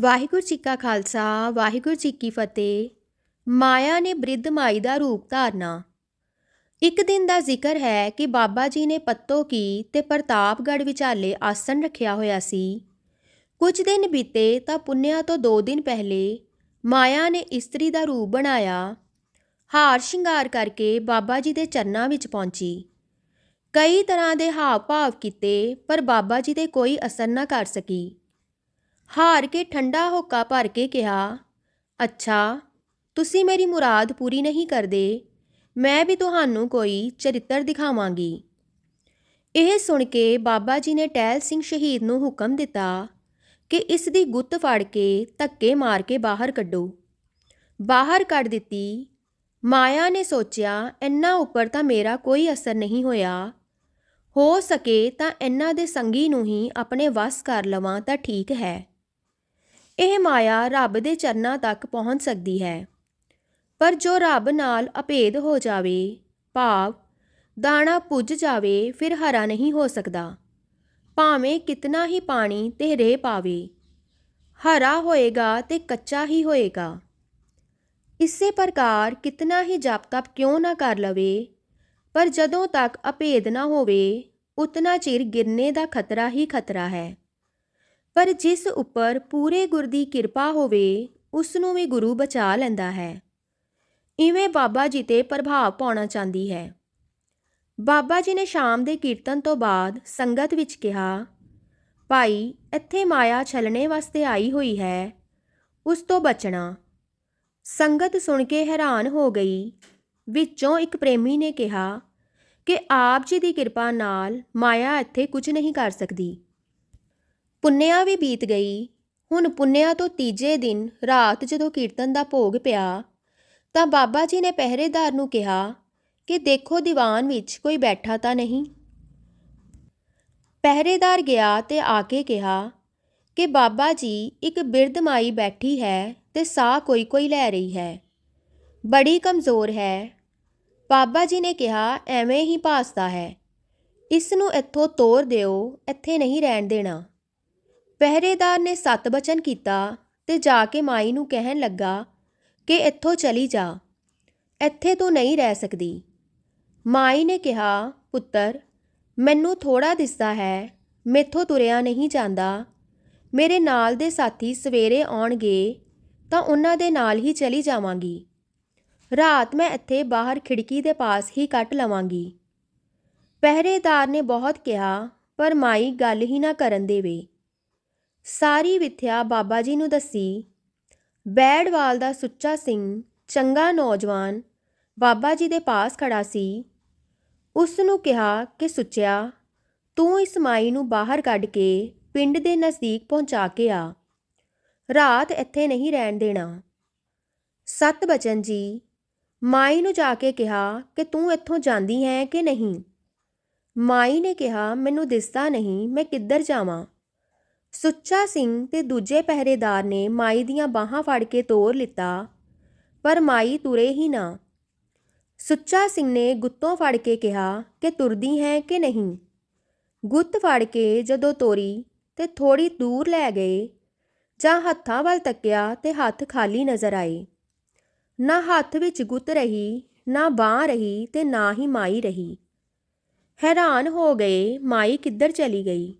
ਵਾਹਿਗੁਰੂ ਜੀ ਕਾ ਖਾਲਸਾ, ਵਾਹਿਗੁਰੂ ਜੀ ਕੀ ਫਤਿਹ। ਮਾਇਆ ਨੇ ਬ੍ਰਿਧ ਮਾਈ ਦਾ ਰੂਪ ਧਾਰਨਾ। ਇੱਕ ਦਿਨ ਦਾ ਜ਼ਿਕਰ ਹੈ ਕਿ ਬਾਬਾ ਜੀ ਨੇ ਪੱਤੋ ਕੀ ਤੇ ਪ੍ਰਤਾਪਗੜ੍ਹ ਵਿਚਾਲੇ ਆਸਣ ਰੱਖਿਆ ਹੋਇਆ ਸੀ। ਕੁਝ ਦਿਨ ਬੀਤੇ ਤਾਂ ਪੁੰਨਿਆ ਤੋਂ ਦੋ ਦਿਨ ਪਹਿਲੇ ਮਾਇਆ ਨੇ ਇਸਤਰੀ ਦਾ ਰੂਪ ਬਣਾਇਆ। ਹਾਰ ਸ਼ਿੰਗਾਰ ਕਰਕੇ ਬਾਬਾ ਜੀ ਦੇ ਚਰਨਾਂ ਵਿੱਚ ਪਹੁੰਚੀ। ਕਈ ਤਰ੍ਹਾਂ ਦੇ ਹਾਵ ਭਾਵ ਕੀਤੇ ਪਰ ਬਾਬਾ ਜੀ ਤੇ ਕੋਈ ਅਸਰ ਨਾ ਕਰ ਸਕੀ। ਹਾਰ ਕੇ ਠੰਡਾ ਹੋਕਾ ਭਰ ਕੇ ਕਿਹਾ, ਅੱਛਾ, ਤੁਸੀਂ ਮੇਰੀ ਮੁਰਾਦ ਪੂਰੀ ਨਹੀਂ ਕਰਦੇ, ਮੈਂ ਵੀ ਤੁਹਾਨੂੰ ਕੋਈ ਚਰਿੱਤਰ ਦਿਖਾਵਾਂਗੀ। ਇਹ ਸੁਣ ਕੇ ਬਾਬਾ ਜੀ ਨੇ ਟਹਿਲ ਸਿੰਘ ਸ਼ਹੀਦ ਨੂੰ ਹੁਕਮ ਦਿੱਤਾ ਕਿ ਇਸ ਦੀ ਗੁੱਤ ਫੜ ਕੇ ਧੱਕੇ ਮਾਰ ਕੇ ਬਾਹਰ ਕੱਢੋ। ਬਾਹਰ ਕੱਢ ਦਿੱਤੀ। ਮਾਇਆ ਨੇ ਸੋਚਿਆ, ਇੰਨਾ ਉੱਪਰ ਤਾਂ ਮੇਰਾ ਕੋਈ ਅਸਰ ਨਹੀਂ ਹੋਇਆ। ਹੋ ਸਕੇ ਤਾਂ ਇਹਨਾਂ ਦੇ ਸੰਗੀ ਨੂੰ ਹੀ ਆਪਣੇ ਵਸ ਕਰ ਲਵਾਂ ਤਾਂ ਠੀਕ ਹੈ। ਇਹ ਮਾਇਆ ਰੱਬ ਦੇ ਚਰਨਾਂ ਤੱਕ ਪਹੁੰਚ ਸਕਦੀ ਹੈ। ਪਰ ਜੋ ਰੱਬ ਨਾਲ ਅਭੇਦ ਹੋ ਜਾਵੇ, ਭਾਵ ਦਾਣਾ ਪੁੱਜ ਜਾਵੇ, ਫਿਰ ਹਰਾ ਨਹੀਂ ਹੋ ਸਕਦਾ। ਭਾਵੇਂ ਕਿਤਨਾ ਹੀ ਪਾਣੀ ਤੇ ਰੇ ਪਾਵੇ, ਹਰਾ ਹੋਏਗਾ ਤੇ ਕੱਚਾ ਹੀ ਹੋਏਗਾ। ਇਸੇ ਪ੍ਰਕਾਰ ਕਿਤਨਾ ਹੀ ਜਾਪ-ਤਪ ਕਿਉਂ ਨਾ ਕਰ ਲਵੇ, ਪਰ ਜਦੋਂ ਤੱਕ ਅਭੇਦ ਨਾ ਹੋਵੇ, ਉਤਨਾ ਚਿਰ ਗਿਰਨੇ ਦਾ ਖਤਰਾ ਹੀ ਖਤਰਾ ਹੈ। ਪਰ ਜਿਸ ਉੱਪਰ ਪੂਰੇ ਗੁਰ ਦੀ ਕਿਰਪਾ ਹੋਵੇ ਉਸ ਨੂੰ ਵੀ ਗੁਰੂ ਬਚਾ ਲੈਂਦਾ ਹੈ। ਇਵੇਂ ਬਾਬਾ ਜੀ ਤੇ ਪ੍ਰਭਾਵ ਪਾਉਣਾ ਚਾਹੁੰਦੀ ਹੈ। ਬਾਬਾ ਜੀ ਨੇ ਸ਼ਾਮ ਦੇ ਕੀਰਤਨ ਤੋਂ ਬਾਅਦ ਸੰਗਤ ਵਿੱਚ ਕਿਹਾ, ਭਾਈ, ਇੱਥੇ ਮਾਇਆ ਛਲਣੇ ਵਾਸਤੇ ਆਈ ਹੋਈ ਹੈ, ਉਸ ਤੋਂ ਬਚਣਾ। ਸੰਗਤ ਸੁਣ ਕੇ ਹੈਰਾਨ ਹੋ ਗਈ। ਵਿੱਚੋਂ ਇੱਕ ਪ੍ਰੇਮੀ ਨੇ ਕਿਹਾ ਕਿ ਆਪ ਜੀ ਦੀ ਕਿਰਪਾ ਨਾਲ ਮਾਇਆ ਇੱਥੇ ਕੁਝ ਨਹੀਂ ਕਰ ਸਕਦੀ। ਪੁੰਨਿਆ ਵੀ ਬੀਤ ਗਈ। ਹੁਣ ਪੁੰਨਿਆ ਤੋਂ ਤੀਜੇ ਦਿਨ ਰਾਤ ਜਦੋਂ ਕੀਰਤਨ ਦਾ ਭੋਗ ਪਿਆ, ਤਾਂ ਬਾਬਾ ਜੀ ਨੇ ਪਹਿਰੇਦਾਰ ਨੂੰ ਕਿਹਾ ਕਿ ਦੇਖੋ ਦੀਵਾਨ ਵਿੱਚ ਕੋਈ ਬੈਠਾ ਤਾਂ ਨਹੀਂ। ਪਹਿਰੇਦਾਰ ਗਿਆ ਤੇ ਆ ਕੇ ਕਿਹਾ ਕਿ ਬਾਬਾ ਜੀ, ਇੱਕ ਬਿਰਧ ਮਾਈ ਬੈਠੀ ਹੈ ਤੇ ਸਾਹ ਕੋਈ ਕੋਈ ਲੈ ਰਹੀ ਹੈ। ਬੜੀ ਕਮਜ਼ੋਰ ਹੈ। ਬਾਬਾ ਜੀ ਨੇ ਕਿਹਾ, ਐਵੇਂ ਹੀ ਭਾਸਦਾ ਹੈ। ਇਸ ਨੂੰ ਇੱਥੋਂ ਤੋਰ ਦਿਓ, ਇੱਥੇ ਨਹੀਂ ਰਹਿਣ ਦੇਣਾ। ਪਹਿਰੇਦਾਰ ਨੇ ਸੱਤ ਬਚਨ ਕੀਤਾ ਤੇ ਜਾ ਕੇ ਮਾਈ ਨੂੰ ਕਹਿਣ ਲੱਗਾ ਕਿ ਇੱਥੋਂ ਚਲੀ ਜਾ, ਇੱਥੇ ਤੂੰ ਨਹੀਂ ਰਹਿ ਸਕਦੀ। ਮਾਈ ਨੇ ਕਿਹਾ, ਪੁੱਤਰ, ਮੈਨੂੰ ਥੋੜਾ ਦਿਸਦਾ ਹੈ, ਮੈਥੋਂ ਤੁਰਿਆ ਨਹੀਂ ਜਾਂਦਾ। ਮੇਰੇ ਨਾਲ ਦੇ ਸਾਥੀ ਸਵੇਰੇ ਆਉਣਗੇ ਤਾਂ ਉਹਨਾਂ ਦੇ ਨਾਲ ਹੀ ਚਲੀ ਜਾਵਾਂਗੀ। ਰਾਤ ਮੈਂ ਇੱਥੇ ਬਾਹਰ ਖਿੜਕੀ ਦੇ ਪਾਸ ਹੀ ਕੱਟ ਲਵਾਂਗੀ। ਪਹਿਰੇਦਾਰ ਨੇ ਬਹੁਤ ਕਿਹਾ, ਪਰ ਮਾਈ ਗੱਲ ਹੀ ਨਾ ਕਰਨ ਦੇਵੇ। ਸਾਰੀ ਵਿਥਿਆ ਬਾਬਾ ਜੀ ਨੂੰ ਦੱਸੀ। ਬੈੜਵਾਲ ਦਾ ਸੁੱਚਾ ਸਿੰਘ, ਚੰਗਾ ਨੌਜਵਾਨ, ਬਾਬਾ ਜੀ ਦੇ ਪਾਸ ਖੜਾ ਸੀ। ਉਸ ਨੂੰ ਕਿਹਾ ਕਿ, ਸੁੱਚਿਆ, ਤੂੰ ਇਸ ਮਾਈ ਨੂੰ ਬਾਹਰ ਕੱਢ ਕੇ ਪਿੰਡ ਦੇ ਨਜ਼ਦੀਕ ਪਹੁੰਚਾ ਕੇ ਆ। ਰਾਤ ਇੱਥੇ ਨਹੀਂ ਰਹਿਣ ਦੇਣਾ। ਸਤ ਬਚਨ ਜੀ, ਮਾਈ ਨੂੰ ਜਾ ਕੇ ਕਿਹਾ ਕਿ, ਤੂੰ ਇੱਥੋਂ ਜਾਂਦੀ ਹੈ ਕਿ ਨਹੀਂ? ਮਾਈ ਨੇ ਕਿਹਾ, ਮੈਨੂੰ ਦਿਸਦਾ ਨਹੀਂ ਮੈਂ ਕਿੱਧਰ ਜਾਵਾਂ? ਸੁੱਚਾ ਸਿੰਘ ਤੇ ਦੂਜੇ ਪਹਿਰੇਦਾਰ ਨੇ ਮਾਈ ਦੀਆਂ ਬਾਹਾਂ ਫੜ ਕੇ ਤੋਰ ਲਿੱਤਾ, ਪਰ ਮਾਈ ਤੁਰੇ ਹੀ ਨਾ। ਸੁੱਚਾ ਸਿੰਘ ਨੇ ਗੁੱਤੋਂ ਫੜ ਕੇ ਕਿਹਾ ਕਿ ਤੁਰਦੀ ਹੈ ਕਿ ਨਹੀਂ? ਗੁੱਤ ਫੜ ਕੇ ਜਦੋਂ ਤੋਰੀ ਤੇ ਥੋੜੀ ਦੂਰ ਲੈ ਗਏ, ਜਾਂ ਹੱਥਾਂ ਵੱਲ ਤੱਕਿਆ ਤੇ ਹੱਥ ਖਾਲੀ ਨਜ਼ਰ ਆਏ। ਨਾ ਹੱਥ ਵਿੱਚ ਗੁੱਤ ਰਹੀ, ਨਾ ਬਾਹ ਰਹੀ ਤੇ ਨਾ ਹੀ ਮਾਈ ਰਹੀ। ਹੈਰਾਨ ਹੋ ਗਏ, ਮਾਈ ਕਿੱਧਰ ਚਲੀ ਗਈ?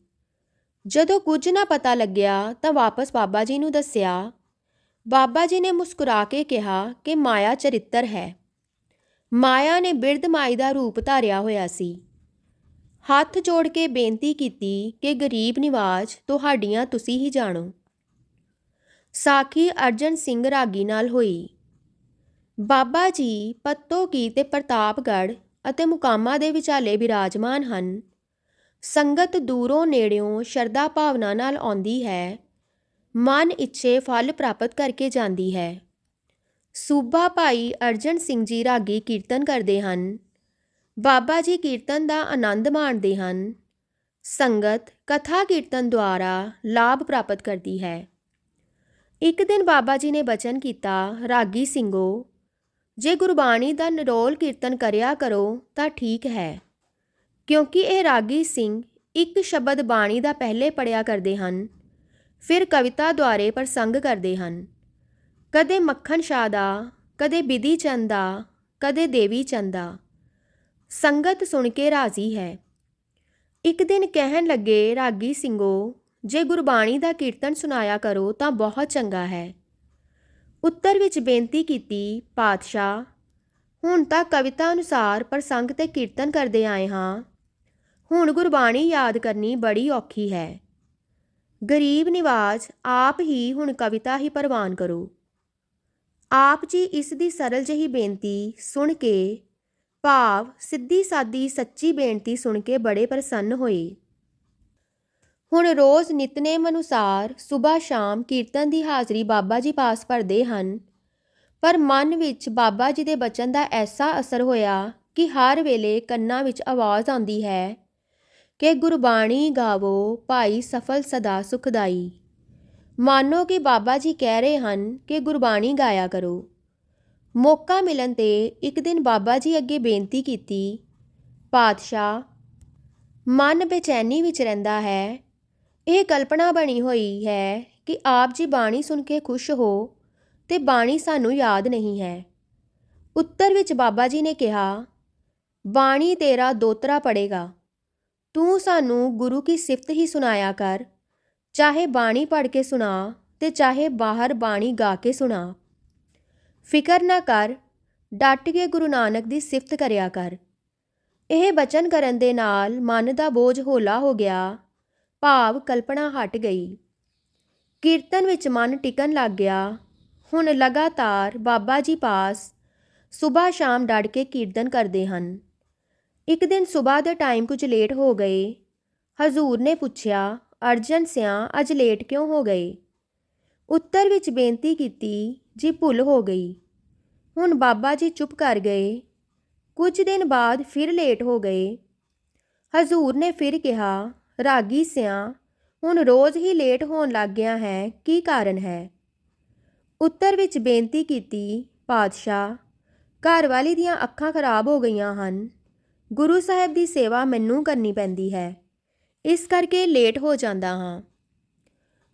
ਜਦੋਂ ਕੁਝ ਨਾ ਪਤਾ ਲੱਗਿਆ ਤਾਂ ਵਾਪਸ ਬਾਬਾ ਜੀ ਨੂੰ ਦੱਸਿਆ, ਬਾਬਾ ਜੀ ਨੇ ਮੁਸਕਰਾ ਕੇ ਕਿਹਾ ਕਿ ਮਾਇਆ ਚਰਿੱਤਰ ਹੈ। ਮਾਇਆ ਨੇ ਬਿਰਧ ਮਾਈ ਦਾ ਰੂਪ ਧਾਰਿਆ ਹੋਇਆ ਸੀ। ਹੱਥ ਜੋੜ ਕੇ ਬੇਨਤੀ ਕੀਤੀ ਕਿ ਗਰੀਬ ਨਿਵਾਜ, ਤੁਹਾਡੀਆਂ ਤੁਸੀਂ ਹੀ ਜਾਣੋ। ਸਾਖੀ ਅਰਜਨ ਸਿੰਘ ਰਾਗੀ ਨਾਲ ਹੋਈ। ਬਾਬਾ ਜੀ ਪੱਤੋ ਕੀ ਤੇ ਪ੍ਰਤਾਪਗੜ੍ਹ ਅਤੇ ਮੁਕਾਮਾਂ ਦੇ ਵਿਚਾਲੇ ਵਿਰਾਜਮਾਨ ਹਨ। ਸੰਗਤ ਦੂਰੋਂ ਨੇੜਿਓਂ ਸ਼ਰਧਾ ਭਾਵਨਾ ਨਾਲ ਆਉਂਦੀ ਹੈ। ਮਨ ਇੱਛੇ ਫਲ ਪ੍ਰਾਪਤ ਕਰਕੇ ਜਾਂਦੀ ਹੈ। ਸੂਬਾ ਭਾਈ ਅਰਜਨ ਸਿੰਘ ਜੀ ਰਾਗੀ ਕੀਰਤਨ ਕਰਦੇ ਹਨ। ਬਾਬਾ ਜੀ ਕੀਰਤਨ ਦਾ ਆਨੰਦ ਮਾਣਦੇ ਹਨ। ਸੰਗਤ ਕਥਾ ਕੀਰਤਨ ਦੁਆਰਾ ਲਾਭ ਪ੍ਰਾਪਤ ਕਰਦੀ ਹੈ। ਇੱਕ ਦਿਨ ਬਾਬਾ ਜੀ ਨੇ ਬਚਨ ਕੀਤਾ, ਰਾਗੀ ਸਿੰਘੋ, ਜੇ ਗੁਰਬਾਣੀ ਦਾ ਨਿਰੋਲ ਕੀਰਤਨ ਕਰਿਆ ਕਰੋ ਤਾਂ ਠੀਕ ਹੈ। ਕਿਉਂਕਿ ਇਹ ਰਾਗੀ ਸਿੰਘ ਇੱਕ ਸ਼ਬਦ ਬਾਣੀ ਦਾ ਪਹਿਲੇ ਪੜਿਆ ਕਰਦੇ ਹਨ, ਫਿਰ ਕਵਿਤਾ ਦੁਆਰੇ ਪ੍ਰਸੰਗ ਕਰਦੇ ਹਨ। ਕਦੇ ਮੱਖਣ ਸ਼ਾਹ ਦਾ, ਕਦੇ ਬਿਧੀ ਚੰਦ ਦਾ, ਕਦੇ ਦੇਵੀ ਚੰਦ ਦਾ। ਸੰਗਤ ਸੁਣ ਕੇ ਰਾਜ਼ੀ ਹੈ। ਇੱਕ ਦਿਨ ਕਹਿਣ ਲੱਗੇ, ਰਾਗੀ ਸਿੰਘੋ, ਜੇ ਗੁਰਬਾਣੀ ਦਾ ਕੀਰਤਨ ਸੁਣਾਇਆ ਕਰੋ ਤਾਂ ਬਹੁਤ ਚੰਗਾ ਹੈ। ਉੱਤਰ ਵਿੱਚ ਬੇਨਤੀ ਕੀਤੀ, ਪਾਤਸ਼ਾਹ, ਹੁਣ ਤਾਂ ਕਵਿਤਾ ਅਨੁਸਾਰ ਪ੍ਰਸੰਗ ਤੇ ਕੀਰਤਨ ਕਰਦੇ ਆਏ ਹਾਂ। ਹੁਣ ਗੁਰਬਾਣੀ ਯਾਦ ਕਰਨੀ ਬੜੀ ਔਖੀ ਹੈ। ਗਰੀਬ ਨਿਵਾਜ ਆਪ ਹੀ ਹੁਣ ਕਵਿਤਾ ਹੀ ਪ੍ਰਵਾਨ ਕਰੋ। ਆਪ ਜੀ ਇਸ ਦੀ ਸਰਲ ਜਿਹੀ ਬੇਨਤੀ ਸੁਣ ਕੇ, ਭਾਵ ਸਿੱਧੀ ਸਾਦੀ ਸੱਚੀ ਬੇਨਤੀ ਸੁਣ ਕੇ ਬੜੇ ਪ੍ਰਸੰਨ ਹੋਏ। ਹੁਣ ਰੋਜ਼ ਨਿਤਨੇਮ ਅਨੁਸਾਰ ਸਵੇਰ ਸ਼ਾਮ ਕੀਰਤਨ ਦੀ ਹਾਜ਼ਰੀ ਬਾਬਾ ਜੀ ਪਾਸ ਭਰਦੇ ਹਨ, ਪਰ ਮਨ ਵਿੱਚ ਬਾਬਾ ਜੀ ਦੇ ਬਚਨ ਦਾ ਐਸਾ ਅਸਰ ਹੋਇਆ ਕਿ ਹਰ ਵੇਲੇ ਕੰਨਾਂ ਵਿੱਚ ਆਵਾਜ਼ ਆਉਂਦੀ ਹੈ ਕਿ ਗੁਰਬਾਣੀ ਗਾਵੋ, ਭਾਈ ਸਫਲ ਸਦਾ ਸੁਖਦਾਈ। ਮਾਨੋ ਕਿ ਬਾਬਾ ਜੀ ਕਹਿ ਰਹੇ ਹਨ ਕਿ ਗੁਰਬਾਣੀ ਗਾਇਆ ਕਰੋ। ਮੌਕਾ ਮਿਲਣ ਤੇ ਇੱਕ ਦਿਨ ਬਾਬਾ ਜੀ ਅੱਗੇ ਬੇਨਤੀ ਕੀਤੀ, ਪਾਤਸ਼ਾਹ, ਮਨ ਬੇਚੈਨੀ ਵਿੱਚ ਰਹਿੰਦਾ ਹੈ। ਇਹ ਕਲਪਨਾ ਬਣੀ ਹੋਈ ਹੈ ਕਿ ਆਪ ਜੀ ਬਾਣੀ ਸੁਣ ਕੇ ਖੁਸ਼ ਹੋ ਤੇ ਬਾਣੀ ਸਾਨੂੰ ਯਾਦ ਨਹੀਂ ਹੈ। ਉੱਤਰ ਵਿੱਚ ਬਾਬਾ ਜੀ ਨੇ ਕਿਹਾ, ਬਾਣੀ ਤੇਰਾ ਦੋਤਰਾ ਪੜੇਗਾ। ਤੂੰ ਸਾਨੂੰ ਗੁਰੂ ਕੀ ਸਿਫਤ ਹੀ ਸੁਣਾਇਆ ਕਰ। ਚਾਹੇ ਬਾਣੀ ਪੜ੍ਹ ਕੇ ਸੁਣਾ ਤੇ ਚਾਹੇ ਬਾਹਰ ਬਾਣੀ ਗਾ ਕੇ ਸੁਣਾ। ਫਿਕਰ ਨਾ ਕਰ, ਡਟ ਕੇ ਗੁਰੂ ਨਾਨਕ ਦੀ ਸਿਫਤ ਕਰਿਆ ਕਰ। ਇਹ ਬਚਨ ਕਰਨ ਦੇ ਨਾਲ ਮਨ ਦਾ ਬੋਝ ਹੌਲਾ ਹੋ ਗਿਆ, ਭਾਵ ਕਲਪਨਾ ਹਟ ਗਈ। ਕੀਰਤਨ ਵਿੱਚ ਮਨ ਟਿਕਣ ਲੱਗ ਗਿਆ। ਹੁਣ ਲਗਾਤਾਰ ਬਾਬਾ ਜੀ ਪਾਸ, ਸਵੇਰ ਸ਼ਾਮ ਡਟ ਕੇ ਕੀਰਤਨ ਕਰਦੇ ਹਨ। ਇੱਕ ਦਿਨ ਸਵੇਰ ਦੇ ਟਾਈਮ ਕੁਝ ਲੇਟ ਹੋ ਗਏ। ਹਜ਼ੂਰ ਨੇ ਪੁੱਛਿਆ, ਅਰਜਨ ਸਿਆ, ਅੱਜ ਲੇਟ ਕਿਉਂ ਹੋ ਗਏ? ਉੱਤਰ ਵਿੱਚ ਬੇਨਤੀ ਕੀਤੀ, ਜੀ ਭੁੱਲ ਹੋ ਗਈ। ਹੁਣ ਬਾਬਾ ਜੀ ਚੁੱਪ ਕਰ ਗਏ। ਕੁਝ ਦਿਨ ਬਾਅਦ ਫਿਰ ਲੇਟ ਹੋ ਗਏ। ਹਜ਼ੂਰ ਨੇ ਫਿਰ ਕਿਹਾ, ਰਾਗੀ ਸਿਆ, ਹੁਣ ਰੋਜ਼ ਹੀ ਲੇਟ ਹੋਣ ਲੱਗ ਗਿਆ ਹੈ, ਕੀ ਕਾਰਨ ਹੈ? ਉੱਤਰ ਵਿੱਚ ਬੇਨਤੀ ਕੀਤੀ, ਪਾਤਸ਼ਾਹ, ਘਰ ਵਾਲੀ ਦੀਆਂ ਅੱਖਾਂ ਖਰਾਬ ਹੋ ਗਈਆਂ ਹਨ। ਗੁਰੂ ਸਾਹਿਬ ਦੀ ਸੇਵਾ ਮੈਨੂੰ ਕਰਨੀ ਪੈਂਦੀ ਹੈ। ਇਸ ਕਰਕੇ ਲੇਟ ਹੋ ਜਾਂਦਾ ਹਾਂ।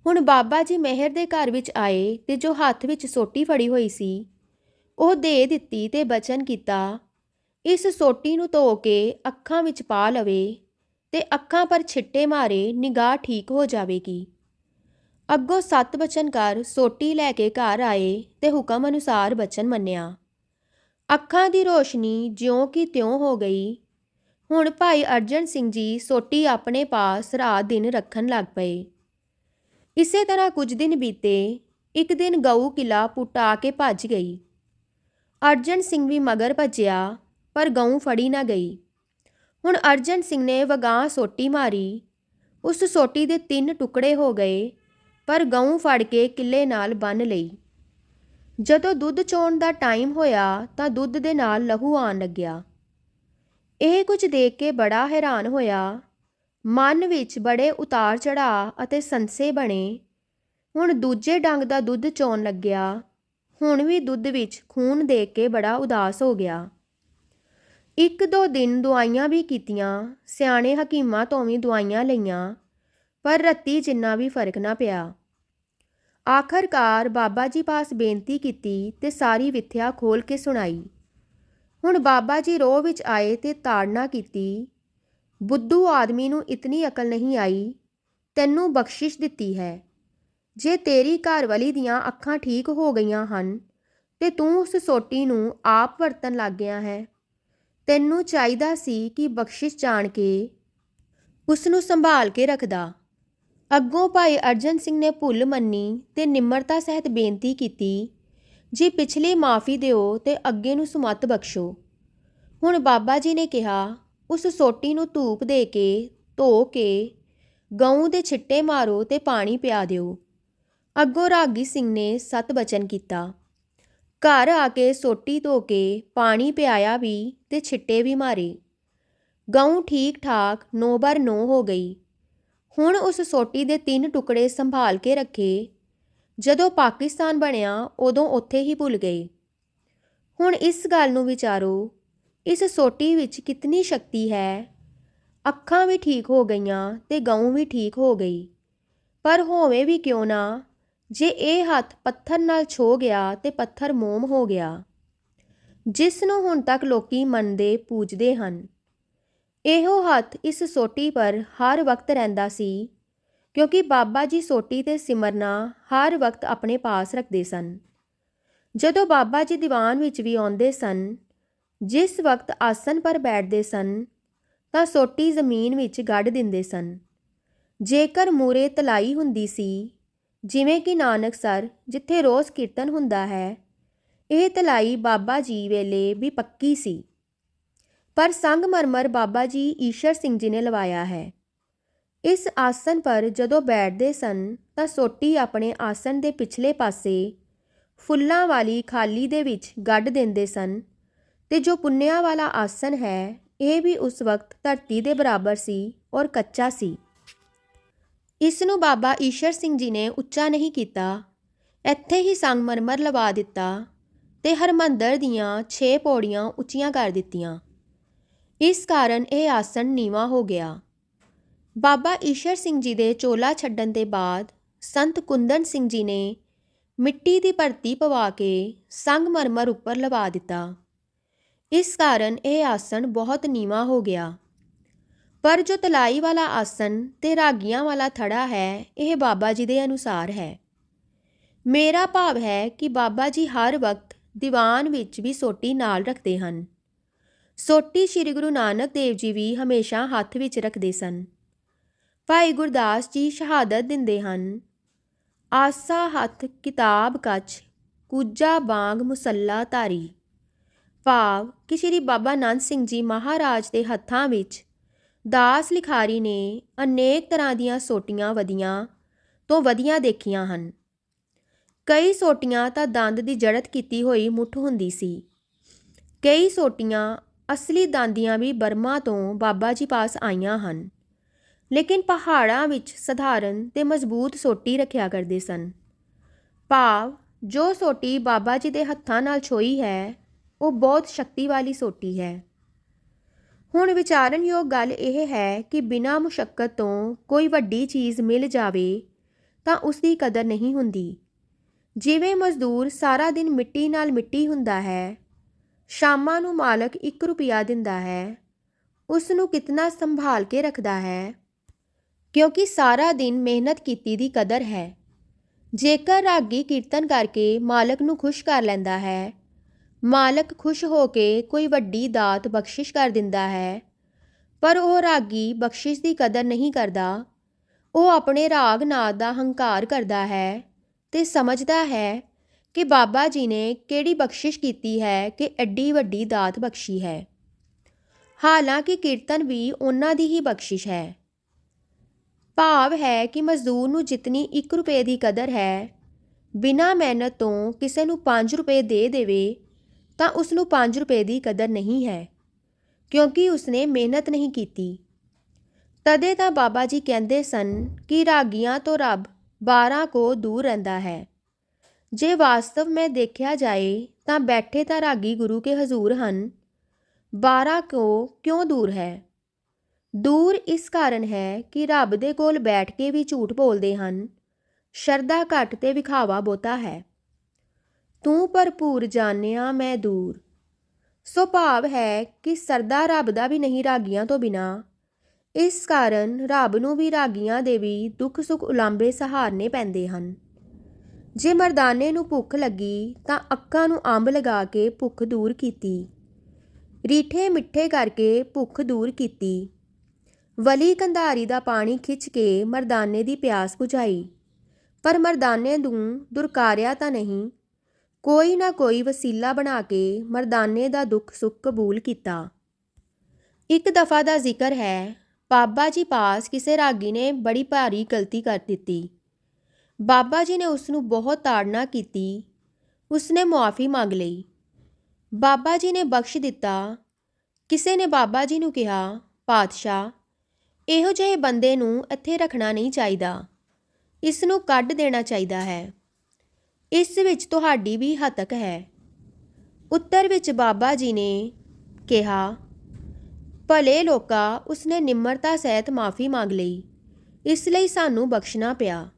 ਹੁਣ ਬਾਬਾ ਜੀ ਮਹਿਰ ਦੇ ਘਰ ਵਿੱਚ ਆਏ ਤੇ ਜੋ ਹੱਥ ਵਿੱਚ ਸੋਟੀ ਫੜੀ ਹੋਈ ਸੀ, ਉਹ ਦੇ ਦਿੱਤੀ ਤੇ ਬਚਨ ਕੀਤਾ, ਇਸ ਸੋਟੀ ਨੂੰ ਧੋ ਕੇ ਅੱਖਾਂ ਵਿੱਚ ਪਾ ਲਵੇ ਤੇ ਅੱਖਾਂ ਪਰ ਛਿੱਟੇ ਮਾਰੇ ਨਿਗਾਹ ਠੀਕ ਹੋ ਜਾਵੇਗੀ। ਅੱਗੋਂ ਸੱਤ ਬਚਨ ਕਰ ਸੋਟੀ ਲੈ ਕੇ ਘਰ ਆਏ ਤੇ ਹੁਕਮ ਅਨੁਸਾਰ ਬਚਨ ਮੰਨਿਆ। ਅੱਖਾਂ ਦੀ ਰੋਸ਼ਨੀ ਜਿਉਂ ਕਿ ਤਿਉਂ ਹੋ ਗਈ। ਹੁਣ ਭਾਈ ਅਰਜਨ ਸਿੰਘ ਜੀ ਸੋਟੀ ਆਪਣੇ ਪਾਸ ਰਾਤ ਦਿਨ ਰੱਖਣ ਲੱਗ ਪਏ। ਇਸੇ ਤਰ੍ਹਾਂ ਕੁਝ ਦਿਨ ਬੀਤੇ, ਇੱਕ ਦਿਨ ਗਊ ਕਿਲਾ ਪੁਟਾ ਕੇ ਭੱਜ ਗਈ। ਅਰਜਨ ਸਿੰਘ ਵੀ ਮਗਰ ਭੱਜਿਆ, ਪਰ ਗਊ ਫੜੀ ਨਾ ਗਈ। ਹੁਣ ਅਰਜਨ ਸਿੰਘ ਨੇ ਵਗਾਹ ਸੋਟੀ ਮਾਰੀ। ਉਸ ਸੋਟੀ ਦੇ ਤਿੰਨ ਟੁਕੜੇ ਹੋ ਗਏ, ਪਰ ਗਊ ਫੜ ਕੇ ਕਿੱਲੇ ਨਾਲ ਬੰਨ ਲਈ। ਜਦੋਂ ਦੁੱਧ ਚੋਣ ਦਾ ਟਾਈਮ ਹੋਇਆ ਤਾਂ ਦੁੱਧ ਦੇ ਨਾਲ ਲਹੂ ਆਣ ਲੱਗਿਆ। ਇਹ ਕੁਝ ਦੇਖ ਕੇ ਬੜਾ ਹੈਰਾਨ ਹੋਇਆ। ਮਨ ਵਿੱਚ ਬੜੇ ਉਤਾਰ ਚੜਾਅ ਅਤੇ ਸੰਸੇ ਬਣੇ। ਹੁਣ ਦੂਜੇ ਡੰਗ ਦਾ ਦੁੱਧ ਚੋਣ ਲੱਗਿਆ। ਹੁਣ ਵੀ ਦੁੱਧ ਵਿੱਚ ਖੂਨ ਦੇਖ ਕੇ ਬੜਾ ਉਦਾਸ ਹੋ ਗਿਆ। ਇੱਕ ਦੋ ਦਿਨ ਦਵਾਈਆਂ ਵੀ ਕੀਤੀਆਂ। ਸਿਆਣੇ ਹਕੀਮਾਂ ਤੋਂ ਵੀ ਦਵਾਈਆਂ ਲਈਆਂ। ਪਰ ਰੱਤੀ ਜਿੰਨਾ ਵੀ ਫ਼ਰਕ ਨਾ ਪਿਆ। ਆਖਰਕਾਰ ਬਾਬਾ ਜੀ ਪਾਸ ਬੇਨਤੀ ਕੀਤੀ ਤੇ ਸਾਰੀ ਵਿਥਿਆ ਖੋਲ ਕੇ ਸੁਣਾਈ। ਹੁਣ ਬਾਬਾ ਜੀ ਰੋਹ ਵਿੱਚ ਆਏ ਤੇ ਤਾੜਨਾ ਕੀਤੀ। ਬੁੱਧੂ ਆਦਮੀ ਨੂੰ ਇਤਨੀ ਅਕਲ ਨਹੀਂ ਆਈ, ਤੈਨੂੰ ਬਖਸ਼ਿਸ਼ ਦਿੱਤੀ ਹੈ। ਜੇ ਤੇਰੀ ਘਰਵਾਲੀ ਦੀਆਂ ਅੱਖਾਂ ਠੀਕ ਹੋ ਗਈਆਂ ਹਨ, ਤੇ ਤੂੰ ਉਸ ਸੋਟੀ ਨੂੰ ਆਪ ਵਰਤਣ ਲੱਗ ਗਿਆ ਹੈ। ਤੈਨੂੰ ਚਾਹੀਦਾ ਸੀ ਕਿ ਬਖਸ਼ਿਸ਼ ਜਾਣ ਕੇ ਉਸ ਨੂੰ ਸੰਭਾਲ ਕੇ ਰੱਖਦਾ। ਅੱਗੋਂ ਭਾਈ ਅਰਜਨ ਸਿੰਘ ਨੇ ਭੁੱਲ ਮੰਨੀ ਤੇ ਨਿਮਰਤਾ ਸਹਿਤ ਬੇਨਤੀ ਕੀਤੀ, ਜੀ ਪਿਛਲੀ ਮਾਫੀ ਦਿਓ ਤੇ ਅੱਗੇ ਨੂੰ ਸੁਮਤ ਬਖਸ਼ੋ। ਹੁਣ ਬਾਬਾ ਜੀ ਨੇ ਕਿਹਾ, ਉਸ ਸੋਟੀ ਨੂੰ ਧੂਪ ਦੇ ਕੇ, ਧੋ ਕੇ, ਗਊ ਦੇ ਛਿੱਟੇ ਮਾਰੋ ਤੇ ਪਾਣੀ ਪਿਆ ਦਿਓ। ਅੱਗੋਂ ਰਾਗੀ ਸਿੰਘ ਨੇ ਸਤ ਬਚਨ ਕੀਤਾ। ਘਰ ਆ ਕੇ ਸੋਟੀ ਧੋ ਕੇ ਪਾਣੀ ਪਿਆਇਆ ਵੀ ਤੇ ਛਿੱਟੇ ਵੀ ਮਾਰੇ। ਗਊ ਠੀਕ ਠਾਕ ਨੌ ਬਰ ਨੌ ਹੋ ਗਈ। ਹੁਣ ਉਸ ਸੋਟੀ ਦੇ ਤਿੰਨ ਟੁਕੜੇ ਸੰਭਾਲ ਕੇ ਰੱਖੇ। ਜਦੋਂ ਪਾਕਿਸਤਾਨ ਬਣਿਆ, ਉਦੋਂ ਉੱਥੇ ਹੀ ਭੁੱਲ ਗਏ। ਹੁਣ ਇਸ ਗੱਲ ਨੂੰ ਵਿਚਾਰੋ, ਇਸ ਸੋਟੀ ਵਿੱਚ ਕਿਤਨੀ ਸ਼ਕਤੀ ਹੈ? ਅੱਖਾਂ ਵੀ ਠੀਕ ਹੋ ਗਈਆਂ ਤੇ ਗਊ ਵੀ ਠੀਕ ਹੋ ਗਈ। ਪਰ ਹੋਵੇ ਵੀ ਕਿਉਂ ਨਾ, ਜੇ ਇਹ ਹੱਥ ਪੱਥਰ ਨਾਲ ਛੋ ਗਿਆ ਤੇ ਪੱਥਰ ਮੋਮ ਹੋ ਗਿਆ। ਜਿਸ ਨੂੰ ਹੁਣ ਤੱਕ ਲੋਕੀ ਮੰਨਦੇ, ਪੂਜਦੇ ਹਨ। ਇਹੋ ਹੱਥ ਇਸ ਸੋਟੀ ਪਰ ਹਰ ਵਕਤ ਰਹਿੰਦਾ ਸੀ, ਕਿਉਂਕਿ ਬਾਬਾ ਜੀ ਸੋਟੀ ਤੇ ਸਿਮਰਨਾ ਹਰ ਵਕਤ ਆਪਣੇ ਪਾਸ ਰੱਖਦੇ ਸਨ। ਜਦੋਂ ਬਾਬਾ ਜੀ ਦੀਵਾਨ ਵਿੱਚ ਵੀ ਆਉਂਦੇ ਸਨ, ਜਿਸ ਵਕਤ ਆਸਨ ਪਰ ਬੈਠਦੇ ਸਨ, ਤਾਂ ਸੋਟੀ ਜ਼ਮੀਨ ਵਿੱਚ ਗੱਡ ਦਿੰਦੇ ਸਨ। ਜੇਕਰ ਮੂਰੇ ਤਲਾਈ ਹੁੰਦੀ ਸੀ, ਜਿਵੇਂ ਕਿ ਨਾਨਕ ਸਰ ਜਿੱਥੇ ਰੋਜ਼ ਕੀਰਤਨ ਹੁੰਦਾ ਹੈ, ਇਹ ਤਲਾਈ ਬਾਬਾ ਜੀ ਵੇਲੇ ਵੀ ਪੱਕੀ ਸੀ। ਪਰ ਸੰਗਮਰਮਰ ਬਾਬਾ ਜੀ ਈਸ਼ਰ ਸਿੰਘ ਜੀ ਨੇ ਲਵਾਇਆ ਹੈ। ਇਸ ਆਸਨ ਪਰ ਜਦੋਂ ਬੈਠਦੇ ਸਨ ਤਾਂ ਸੋਟੀ ਆਪਣੇ ਆਸਨ ਦੇ ਪਿਛਲੇ ਪਾਸੇ ਫੁੱਲਾਂ ਵਾਲੀ ਖਾਲੀ ਦੇ ਵਿੱਚ ਗੱਡ ਦਿੰਦੇ ਸਨ ਤੇ ਜੋ ਪੁੰਨਿਆ ਵਾਲਾ ਆਸਨ ਹੈ, ਇਹ ਵੀ ਉਸ ਵਕਤ ਧਰਤੀ ਦੇ ਬਰਾਬਰ ਸੀ ਔਰ ਕੱਚਾ ਸੀ। ਇਸ ਨੂੰ ਬਾਬਾ ਈਸ਼ਰ ਸਿੰਘ ਜੀ ਨੇ ਉੱਚਾ ਨਹੀਂ ਕੀਤਾ। ਇੱਥੇ ਹੀ ਸੰਗਮਰਮਰ ਲਵਾ ਦਿੱਤਾ ਤੇ ਹਰਮੰਦਰ ਦੀਆਂ 6 ਪੌੜੀਆਂ ਉੱਚੀਆਂ ਕਰ ਦਿੱਤੀਆਂ। ਇਸ ਕਾਰਨ ਇਹ ਆਸਣ ਨੀਵਾਂ ਹੋ ਗਿਆ। ਬਾਬਾ ਈਸ਼ਰ ਸਿੰਘ ਜੀ ਦੇ ਚੋਲਾ ਛੱਡਣ ਦੇ ਬਾਅਦ ਸੰਤ ਕੁੰਦਨ ਸਿੰਘ ਜੀ ਨੇ ਮਿੱਟੀ ਦੀ ਭਰਤੀ ਪਵਾ ਕੇ ਸੰਗਮਰਮਰ ਉੱਪਰ ਲਵਾ ਦਿੱਤਾ। ਇਸ ਕਾਰਨ ਇਹ ਆਸਣ ਬਹੁਤ ਨੀਵਾ ਹੋ ਗਿਆ। ਪਰ ਜੋ ਤਲਾਈ ਵਾਲਾ ਆਸਣ ਤੇ ਰਾਗੀਆਂ ਵਾਲਾ ਥੜਾ ਹੈ, ਇਹ ਬਾਬਾ ਜੀ ਦੇ ਅਨੁਸਾਰ ਹੈ। ਮੇਰਾ ਭਾਵ ਹੈ ਕਿ ਬਾਬਾ ਜੀ ਹਰ ਵਕਤ ਦੀਵਾਨ ਵਿੱਚ ਵੀ ਸੋਟੀ ਨਾਲ ਰੱਖਦੇ ਹਨ। ਸੋਟੀ ਸ੍ਰੀ ਗੁਰੂ ਨਾਨਕ ਦੇਵ ਜੀ ਵੀ ਹਮੇਸ਼ਾ ਹੱਥ ਵਿੱਚ ਰੱਖਦੇ ਸਨ। ਭਾਈ ਗੁਰਦਾਸ ਜੀ ਸ਼ਹਾਦਤ ਦਿੰਦੇ ਹਨ। ਆਸਾ ਹੱਥ ਕਿਤਾਬ ਕੱਚ ਕੂਜਾ ਬਾਗ ਮੁਸੱਲਾ ਧਾਰੀ। ਭਾਵ ਕਿ ਸ੍ਰੀ ਬਾਬਾ ਨੰਦ ਸਿੰਘ ਜੀ ਮਹਾਰਾਜ ਦੇ ਹੱਥਾਂ ਵਿੱਚ ਦਾਸ ਲਿਖਾਰੀ ਨੇ ਅਨੇਕ ਤਰ੍ਹਾਂ ਦੀਆਂ ਸੋਟੀਆਂ ਵਧੀਆਂ ਤੋਂ ਵਧੀਆਂ ਦੇਖੀਆਂ ਹਨ। ਕਈ ਸੋਟੀਆਂ ਤਾਂ ਦੰਦ ਦੀ ਜੜਤ ਕੀਤੀ ਹੋਈ ਮੁੱਠ ਹੁੰਦੀ ਸੀ। ਕਈ ਸੋਟੀਆਂ ਅਸਲੀ ਦੰਦੀਆਂ ਵੀ ਬਰਮਾ ਤੋਂ ਬਾਬਾ ਜੀ ਪਾਸ ਆਈਆਂ ਹਨ। ਲੇਕਿਨ ਪਹਾੜਾਂ ਵਿੱਚ ਸਧਾਰਨ ਤੇ ਮਜ਼ਬੂਤ ਸੋਟੀ ਰੱਖਿਆ ਕਰਦੇ ਸਨ। ਭਾਵ, ਜੋ ਸੋਟੀ ਬਾਬਾ ਜੀ ਦੇ ਹੱਥਾਂ ਨਾਲ ਛੋਈ ਹੈ, ਉਹ ਬਹੁਤ ਸ਼ਕਤੀ ਵਾਲੀ ਸੋਟੀ ਹੈ। ਹੁਣ ਵਿਚਾਰਨਯੋਗ ਗੱਲ ਇਹ ਹੈ ਕਿ ਬਿਨਾਂ ਮੁਸ਼ਕਲ ਤੋਂ ਕੋਈ ਵੱਡੀ ਚੀਜ਼ ਮਿਲ ਜਾਵੇ, ਤਾਂ ਉਸ ਦੀ ਕਦਰ ਨਹੀਂ ਹੁੰਦੀ। ਜਿਵੇਂ ਮਜ਼ਦੂਰ ਸਾਰਾ ਦਿਨ ਮਿੱਟੀ ਨਾਲ ਮਿੱਟੀ ਹੁੰਦਾ ਹੈ ਸ਼ਾਮਾਂ ਨੂੰ ਮਾਲਕ 1 ਰੁਪਿਆ ਦਿੰਦਾ ਹੈ ਉਸ ਨੂੰ ਕਿਤਨਾ ਸੰਭਾਲ ਕੇ ਰੱਖਦਾ ਹੈ? ਕਿਉਂਕਿ ਸਾਰਾ ਦਿਨ ਮਿਹਨਤ ਕੀਤੀ ਦੀ ਕਦਰ ਹੈ। ਜੇਕਰ ਰਾਗੀ ਕੀਰਤਨ ਕਰਕੇ ਮਾਲਕ ਨੂੰ ਖੁਸ਼ ਕਰ ਲੈਂਦਾ ਹੈ, ਮਾਲਕ ਖੁਸ਼ ਹੋ ਕੇ ਕੋਈ ਵੱਡੀ ਦਾਤ ਬਖਸ਼ਿਸ਼ ਕਰ ਦਿੰਦਾ ਹੈ, ਪਰ ਉਹ ਰਾਗੀ ਬਖਸ਼ਿਸ਼ ਦੀ ਕਦਰ ਨਹੀਂ ਕਰਦਾ। ਉਹ ਆਪਣੇ ਰਾਗ ਨਾਦ ਦਾ ਹੰਕਾਰ ਕਰਦਾ ਹੈ ਤੇ ਸਮਝਦਾ ਹੈ ਕਿ ਬਾਬਾ ਜੀ ਨੇ ਕਿਹੜੀ ਬਖਸ਼ਿਸ਼ ਕੀਤੀ ਹੈ ਕਿ ਐਡੀ ਵੱਡੀ ਦਾਤ ਬਖਸ਼ੀ ਹੈ? ਹਾਲਾਂਕਿ ਕੀਰਤਨ ਵੀ ਉਹਨਾਂ ਦੀ ਹੀ ਬਖਸ਼ਿਸ਼ ਹੈ। ਭਾਵ ਹੈ ਕਿ ਮਜ਼ਦੂਰ ਨੂੰ ਜਿਤਨੀ 1 ਰੁਪਏ ਦੀ ਕਦਰ ਹੈ, ਬਿਨਾਂ ਮਿਹਨਤ ਤੋਂ ਕਿਸੇ ਨੂੰ 5 ਰੁਪਏ ਦੇ ਦੇਵੇ, ਤਾਂ ਉਸ ਨੂੰ 5 ਰੁਪਏ ਦੀ ਕਦਰ ਨਹੀਂ ਹੈ, ਕਿਉਂਕਿ ਉਸਨੇ ਮਿਹਨਤ ਨਹੀਂ ਕੀਤੀ। ਤਦੇ ਤਾਂ ਬਾਬਾ ਜੀ ਕਹਿੰਦੇ ਸਨ ਕਿ ਰਾਗੀਆਂ ਤੋਂ ਰੱਬ 12 ਕੋ ਦੂਰ ਰਹਿੰਦਾ ਹੈ। ਜੇ ਵਾਸਤਵ ਮੈਂ ਦੇਖਿਆ ਜਾਏ ਤਾਂ ਬੈਠੇ ਤਾਂ ਰਾਗੀ ਗੁਰੂ ਕੇ ਹਜ਼ੂਰ ਹਨ। 12 ਕੋ ਕਿਉਂ ਦੂਰ ਹੈ? ਦੂਰ ਇਸ ਕਾਰਨ ਹੈ ਕਿ ਰੱਬ ਦੇ ਕੋਲ ਬੈਠ ਕੇ ਵੀ ਝੂਠ ਬੋਲਦੇ ਹਨ। ਸ਼ਰਧਾ ਘੱਟ ਤੇ ਵਿਖਾਵਾ ਬੋਤਾ ਹੈ। ਤੂੰ ਭਰਪੂਰ ਜਾਣਿਆ ਮੈਂ ਦੂਰ। ਸੋ ਭਾਵ ਹੈ ਕਿ ਸਰਦਾ ਰੱਬ ਦਾ ਵੀ ਨਹੀਂ ਰਾਗੀਆਂ ਤੋਂ ਬਿਨਾ। ਇਸ ਕਾਰਨ ਰੱਬ ਨੂੰ ਵੀ ਰਾਗੀਆਂ ਦੇ ਵੀ ਦੁੱਖ ਸੁੱਖ ਉਲਾਂਬੇ ਸਹਾਰਨੇ ਪੈਂਦੇ ਹਨ। ਜੇ ਮਰਦਾਨੇ ਨੂੰ ਭੁੱਖ ਲੱਗੀ ਤਾਂ ਅੱਖਾਂ ਨੂੰ ਅੰਬ ਲਗਾ ਕੇ ਭੁੱਖ ਦੂਰ ਕੀਤੀ। ਰੀਠੇ ਮਿੱਠੇ ਕਰਕੇ ਭੁੱਖ ਦੂਰ ਕੀਤੀ। ਵਲੀ ਕੰਧਾਰੀ ਦਾ ਪਾਣੀ ਖਿੱਚ ਕੇ ਮਰਦਾਨੇ ਦੀ ਪਿਆਸ ਬੁਝਾਈ। ਪਰ ਮਰਦਾਨੇ ਨੂੰ ਦੁਰਕਾਰਿਆ ਤਾਂ ਨਹੀਂ। ਕੋਈ ਨਾ ਕੋਈ ਵਸੀਲਾ ਬਣਾ ਕੇ ਮਰਦਾਨੇ ਦਾ ਦੁੱਖ ਸੁੱਖ ਕਬੂਲ ਕੀਤਾ। ਇੱਕ ਦਫਾ ਦਾ ਜ਼ਿਕਰ ਹੈ, ਬਾਬਾ ਜੀ ਪਾਸ ਕਿਸੇ ਰਾਗੀ ਨੇ ਬੜੀ ਭਾਰੀ ਗਲਤੀ ਕਰ ਦਿੱਤੀ। ਬਾਬਾ ਜੀ ਨੇ ਉਸ ਨੂੰ ਬਹੁਤ ਤਾੜਨਾ ਕੀਤੀ। ਉਸਨੇ ਮੁਆਫੀ ਮੰਗ ਲਈ। ਬਾਬਾ ਜੀ ਨੇ ਬਖਸ਼ ਦਿੱਤਾ। ਕਿਸੇ ਨੇ ਬਾਬਾ ਜੀ ਨੂੰ ਕਿਹਾ, ਪਾਤਸ਼ਾਹ, ਇਹੋ ਜਿਹੇ ਬੰਦੇ ਨੂੰ ਇੱਥੇ ਰੱਖਣਾ ਨਹੀਂ ਚਾਹੀਦਾ। ਇਸ ਨੂੰ ਕੱਢ ਦੇਣਾ ਚਾਹੀਦਾ ਹੈ। ਇਸ ਵਿੱਚ ਤੁਹਾਡੀ ਵੀ ਹਤਕ ਹੈ। ਉੱਤਰ ਵਿੱਚ ਬਾਬਾ ਜੀ ਨੇ ਕਿਹਾ, ਭਲੇ ਲੋਕਾ, ਉਸਨੇ ਨਿਮਰਤਾ ਸਹਿਤ ਮਾਫੀ ਮੰਗ ਲਈ। ਇਸ ਲਈ ਸਾਨੂੰ ਬਖਸ਼ਣਾ ਪਿਆ।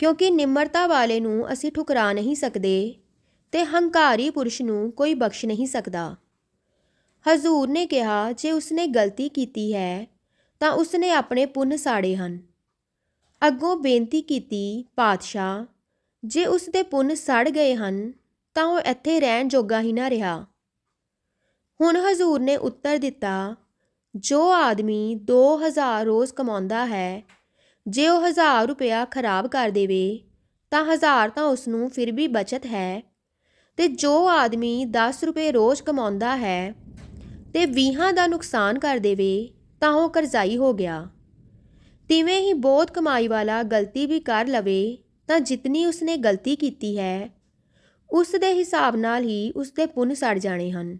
ਕਿਉਂਕਿ ਨਿਮਰਤਾ ਵਾਲੇ ਨੂੰ ਅਸੀਂ ਠੁਕਰਾ ਨਹੀਂ ਸਕਦੇ ਤੇ ਹੰਕਾਰੀ ਪੁਰਸ਼ ਨੂੰ ਕੋਈ ਬਖਸ਼ ਨਹੀਂ ਸਕਦਾ। ਹਜ਼ੂਰ ਨੇ ਕਿਹਾ, ਜੇ ਉਸਨੇ ਗਲਤੀ ਕੀਤੀ ਹੈ, ਤਾਂ ਉਸਨੇ ਆਪਣੇ ਪੁੰਨ ਸਾੜੇ ਹਨ। ਅੱਗੋਂ ਬੇਨਤੀ ਕੀਤੀ, ਪਾਤਸ਼ਾਹ, ਜੇ ਉਸ ਦੇ ਪੁੰਨ ਸੜ ਗਏ ਹਨ, ਤਾਂ ਉਹ ਇੱਥੇ ਰਹਿਣ ਜੋਗਾ ਹੀ ਨਾ ਰਿਹਾ। ਹੁਣ ਹਜ਼ੂਰ ਨੇ ਉੱਤਰ ਦਿੱਤਾ, ਜੋ ਆਦਮੀ 2000 ਰੋਜ਼ ਕਮਾਉਂਦਾ ਹੈ ਜੇ ਉਹ 1000 ਰੁਪਇਆ ਖਰਾਬ ਕਰ ਦੇਵੇ, ਤਾਂ 1000 ਤਾਂ ਉਸ ਨੂੰ ਫਿਰ ਵੀ ਬਚਤ ਹੈ। ਤੇ ਜੋ ਆਦਮੀ 10 ਰੁਪਏ ਰੋਜ਼ ਕਮਾਉਂਦਾ ਹੈ ਤੇ 20 ਦਾ ਨੁਕਸਾਨ ਕਰ ਦੇਵੇ, ਤਾਂ ਉਹ ਕਰਜ਼ਾਈ ਹੋ ਗਿਆ। ਤਿਵੇਂ ਹੀ ਬਹੁਤ ਕਮਾਈ ਵਾਲਾ ਗਲਤੀ ਵੀ ਕਰ ਲਵੇ, ਤਾਂ ਜਿਤਨੀ ਉਸਨੇ ਗਲਤੀ ਕੀਤੀ ਹੈ, ਉਸ ਦੇ ਹਿਸਾਬ ਨਾਲ ਹੀ ਉਸ ਦੇ ਪੁੰਨ ਸੜ ਜਾਣੇ ਹਨ।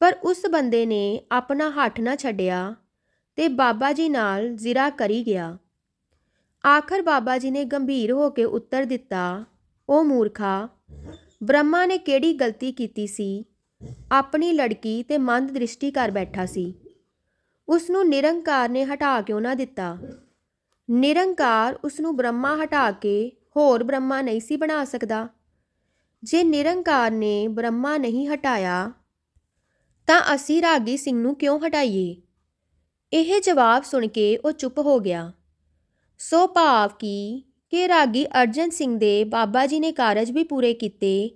ਪਰ ਉਸ ਬੰਦੇ ਨੇ ਆਪਣਾ ਹੱਥ ਨਾ ਛੱਡਿਆ ਤੇ ਬਾਬਾ ਜੀ ਨਾਲ ਜ਼ਿਰਾ ਕਰੀ ਗਿਆ। ਆਖਰ ਬਾਬਾ ਜੀ ਨੇ ਗੰਭੀਰ ਹੋ ਕੇ ਉੱਤਰ ਦਿੱਤਾ, ਉਹ ਮੂਰਖਾ, ਬ੍ਰਹਮਾ ਨੇ ਕਿਹੜੀ ਗਲਤੀ ਕੀਤੀ ਸੀ? ਆਪਣੀ ਲੜਕੀ ਤੇ ਮੰਦ ਦ੍ਰਿਸ਼ਟੀ ਕਰ ਬੈਠਾ ਸੀ। ਉਸ ਨੂੰ ਨਿਰੰਕਾਰ ਨੇ ਹਟਾ ਕਿਉਂ ਨਾ ਦਿੱਤਾ? ਨਿਰੰਕਾਰ ਉਸ ਨੂੰ ਬ੍ਰਹਮਾ ਹਟਾ ਕੇ ਹੋਰ ਬ੍ਰਹਮਾ ਨਹੀਂ ਸੀ ਬਣਾ ਸਕਦਾ। ਜੇ ਨਿਰੰਕਾਰ ਨੇ ਬ੍ਰਹਮਾ ਨਹੀਂ ਹਟਾਇਆ, ਤਾਂ ਅਸੀਂ ਰਾਗੀ ਸਿੰਘ ਨੂੰ ਕਿਉਂ ਹਟਾਈਏ? ਇਹ ਜਵਾਬ ਸੁਣ ਕੇ ਉਹ ਚੁੱਪ ਹੋ ਗਿਆ। ਸੋ ਭਾਵ ਕੀ, ਕਿ ਰਾਗੀ ਅਰਜਨ ਸਿੰਘ ਦੇ ਬਾਬਾ ਜੀ ਨੇ ਕਾਰਜ ਵੀ ਪੂਰੇ ਕੀਤੇ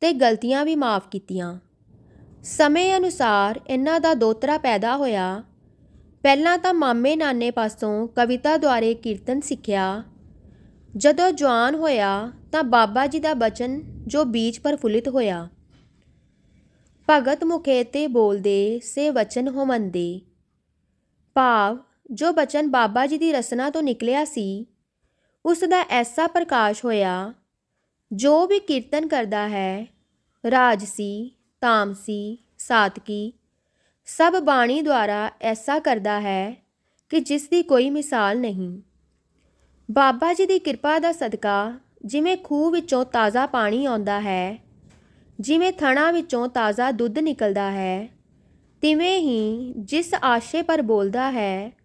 ਤੇ ਗਲਤੀਆਂ ਵੀ ਮਾਫ ਕੀਤੀਆਂ। ਸਮੇਂ ਅਨੁਸਾਰ ਇਹਨਾਂ ਦਾ ਦੋਤਰਾ ਪੈਦਾ ਹੋਇਆ। ਪਹਿਲਾਂ ਤਾਂ ਮਾਮੇ ਨਾਨੇ ਪਾਸੋਂ ਕਵਿਤਾ ਦੁਆਰੇ ਕੀਰਤਨ ਸਿੱਖਿਆ। ਜਦੋਂ ਜਵਾਨ ਹੋਇਆ ਤਾਂ ਬਾਬਾ ਜੀ ਦਾ ਬਚਨ ਜੋ ਬੀਜ ਪ੍ਰਫੁੱਲਿਤ ਹੋਇਆ। ਭਗਤ ਮੁਖੇ ਤੇ ਬੋਲਦੇ ਸੇ ਵਚਨ ਹੋਮੰਦੇ। ਭਾਵ ਜੋ ਬਚਨ ਬਾਬਾ ਜੀ ਦੀ ਰਸਨਾ ਤੋਂ ਨਿਕਲਿਆ ਸੀ, ਉਸ ਦਾ ਐਸਾ ਪ੍ਰਕਾਸ਼ ਹੋਇਆ, ਜੋ ਵੀ ਕੀਰਤਨ ਕਰਦਾ ਹੈ ਰਾਜਸੀ ਤਾਮਸੀ ਸਾਤਕੀ ਸਭ ਬਾਣੀ ਦੁਆਰਾ ਐਸਾ ਕਰਦਾ ਹੈ ਕਿ ਜਿਸ ਦੀ ਕੋਈ ਮਿਸਾਲ ਨਹੀਂ। ਬਾਬਾ ਜੀ ਦੀ ਕਿਰਪਾ ਦਾ ਸਦਕਾ ਜਿਵੇਂ ਖੂਹ ਵਿੱਚੋਂ ਤਾਜ਼ਾ ਪਾਣੀ ਆਉਂਦਾ ਹੈ, ਜਿਵੇਂ ਥਣਾ ਵਿੱਚੋਂ ਤਾਜ਼ਾ ਦੁੱਧ ਨਿਕਲਦਾ ਹੈ, ਤਿਵੇਂ ਹੀ ਜਿਸ ਆਸ਼ੇ ਪਰ ਬੋਲਦਾ ਹੈ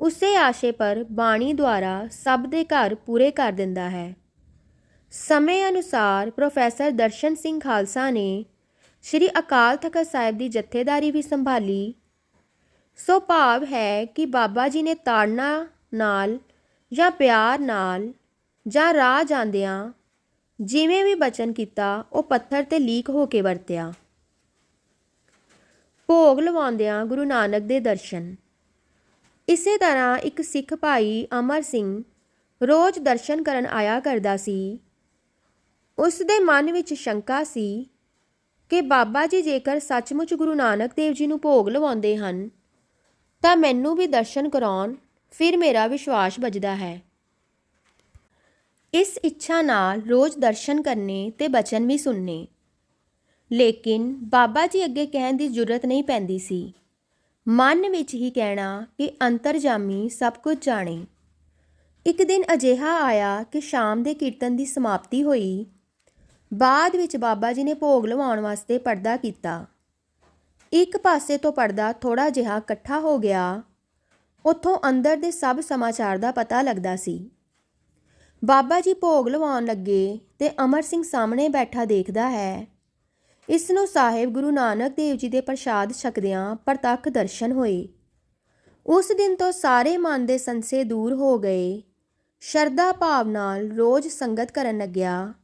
ਉਸੇ ਆਸ਼ੇ ਪਰ ਬਾਣੀ ਦੁਆਰਾ ਸਭ ਦੇ ਘਰ ਪੂਰੇ ਕਰ ਦਿੰਦਾ ਹੈ। ਸਮੇਂ ਅਨੁਸਾਰ ਪ੍ਰੋਫੈਸਰ ਦਰਸ਼ਨ ਸਿੰਘ ਖਾਲਸਾ ਨੇ ਸ਼੍ਰੀ ਅਕਾਲ ਤਖਤ ਸਾਹਿਬ ਦੀ ਜਥੇਦਾਰੀ ਵੀ ਸੰਭਾਲੀ। ਸੋ ਭਾਵ ਹੈ ਕਿ ਬਾਬਾ ਜੀ ਨੇ ਤਾੜਨਾ ਨਾਲ ਜਾਂ ਪਿਆਰ ਨਾਲ ਜਾਂ ਰਾਹ ਜਾਂਦਿਆਂ ਜਿਵੇਂ ਵੀ ਬਚਨ ਕੀਤਾ, ਉਹ ਪੱਥਰ ਤੇ ਲੀਕ ਹੋ ਕੇ ਵਰਤਿਆ। ਭੋਗ ਲਵਾਉਂਦਿਆਂ ਗੁਰੂ ਨਾਨਕ ਦੇ ਦਰਸ਼ਨ ਇਸੇ ਤਰ੍ਹਾਂ ਇੱਕ ਸਿੱਖ ਭਾਈ ਅਮਰ ਸਿੰਘ ਰੋਜ਼ ਦਰਸ਼ਨ ਕਰਨ ਆਇਆ ਕਰਦਾ ਸੀ। ਉਸ ਦੇ ਮਨ ਵਿੱਚ ਸ਼ੰਕਾ ਸੀ ਕਿ ਬਾਬਾ ਜੀ ਜੇਕਰ ਸੱਚਮੁੱਚ ਗੁਰੂ ਨਾਨਕ ਦੇਵ ਜੀ ਨੂੰ ਭੋਗ ਲਵਾਉਂਦੇ ਹਨ, ਤਾਂ ਮੈਨੂੰ ਵੀ ਦਰਸ਼ਨ ਕਰਾਉਣ ਫਿਰ ਮੇਰਾ ਵਿਸ਼ਵਾਸ ਵੱਜਦਾ ਹੈ। ਇਸ ਇੱਛਾ ਨਾਲ ਰੋਜ਼ ਦਰਸ਼ਨ ਕਰਨੇ ਤੇ ਬਚਨ ਵੀ ਸੁਣਨੇ। ਲੇਕਿਨ ਬਾਬਾ ਜੀ ਅੱਗੇ ਕਹਿਣ ਦੀ ਜ਼ਰੂਰਤ ਨਹੀਂ ਪੈਂਦੀ ਸੀ। ਮਨ ਵਿੱਚ ਹੀ ਕਹਿਣਾ ਕਿ ਅੰਤਰਜਾਮੀ ਸਭ ਕੁਝ ਜਾਣੇ। ਇੱਕ ਦਿਨ ਅਜਿਹਾ ਆਇਆ ਕਿ ਸ਼ਾਮ ਦੇ ਕੀਰਤਨ ਦੀ ਸਮਾਪਤੀ ਹੋਈ। ਬਾਅਦ ਵਿੱਚ ਬਾਬਾ ਜੀ ਨੇ ਭੋਗ ਲਵਾਉਣ ਵਾਸਤੇ ਪਰਦਾ ਕੀਤਾ। ਇੱਕ ਪਾਸੇ ਤੋਂ ਪਰਦਾ ਥੋੜਾ ਜਿਹਾ ਇਕੱਠਾ ਹੋ ਗਿਆ। ਉੱਥੋਂ ਅੰਦਰ ਦੇ ਸਭ ਸਮਾਚਾਰ ਦਾ ਪਤਾ ਲੱਗਦਾ ਸੀ। ਬਾਬਾ ਜੀ ਭੋਗ ਲਵਾਉਣ ਲੱਗੇ ਤੇ ਅਮਰ ਸਿੰਘ ਸਾਹਮਣੇ ਬੈਠਾ ਦੇਖਦਾ ਹੈ। ਇਸ ਨੂੰ ਸਾਹਿਬ ਗੁਰੂ ਨਾਨਕ ਦੇਵ ਜੀ ਦੇ ਪ੍ਰਸ਼ਾਦ ਛਕਦਿਆਂ ਪ੍ਰਤੱਖ ਦਰਸ਼ਨ ਹੋਏ। ਉਸ ਦਿਨ ਤੋਂ ਸਾਰੇ ਮਨ ਦੇ ਸੰਸੇ ਦੂਰ ਹੋ ਗਏ। ਸ਼ਰਧਾ ਭਾਵ ਨਾਲ ਰੋਜ਼ ਸੰਗਤ ਕਰਨ ਲੱਗਿਆ।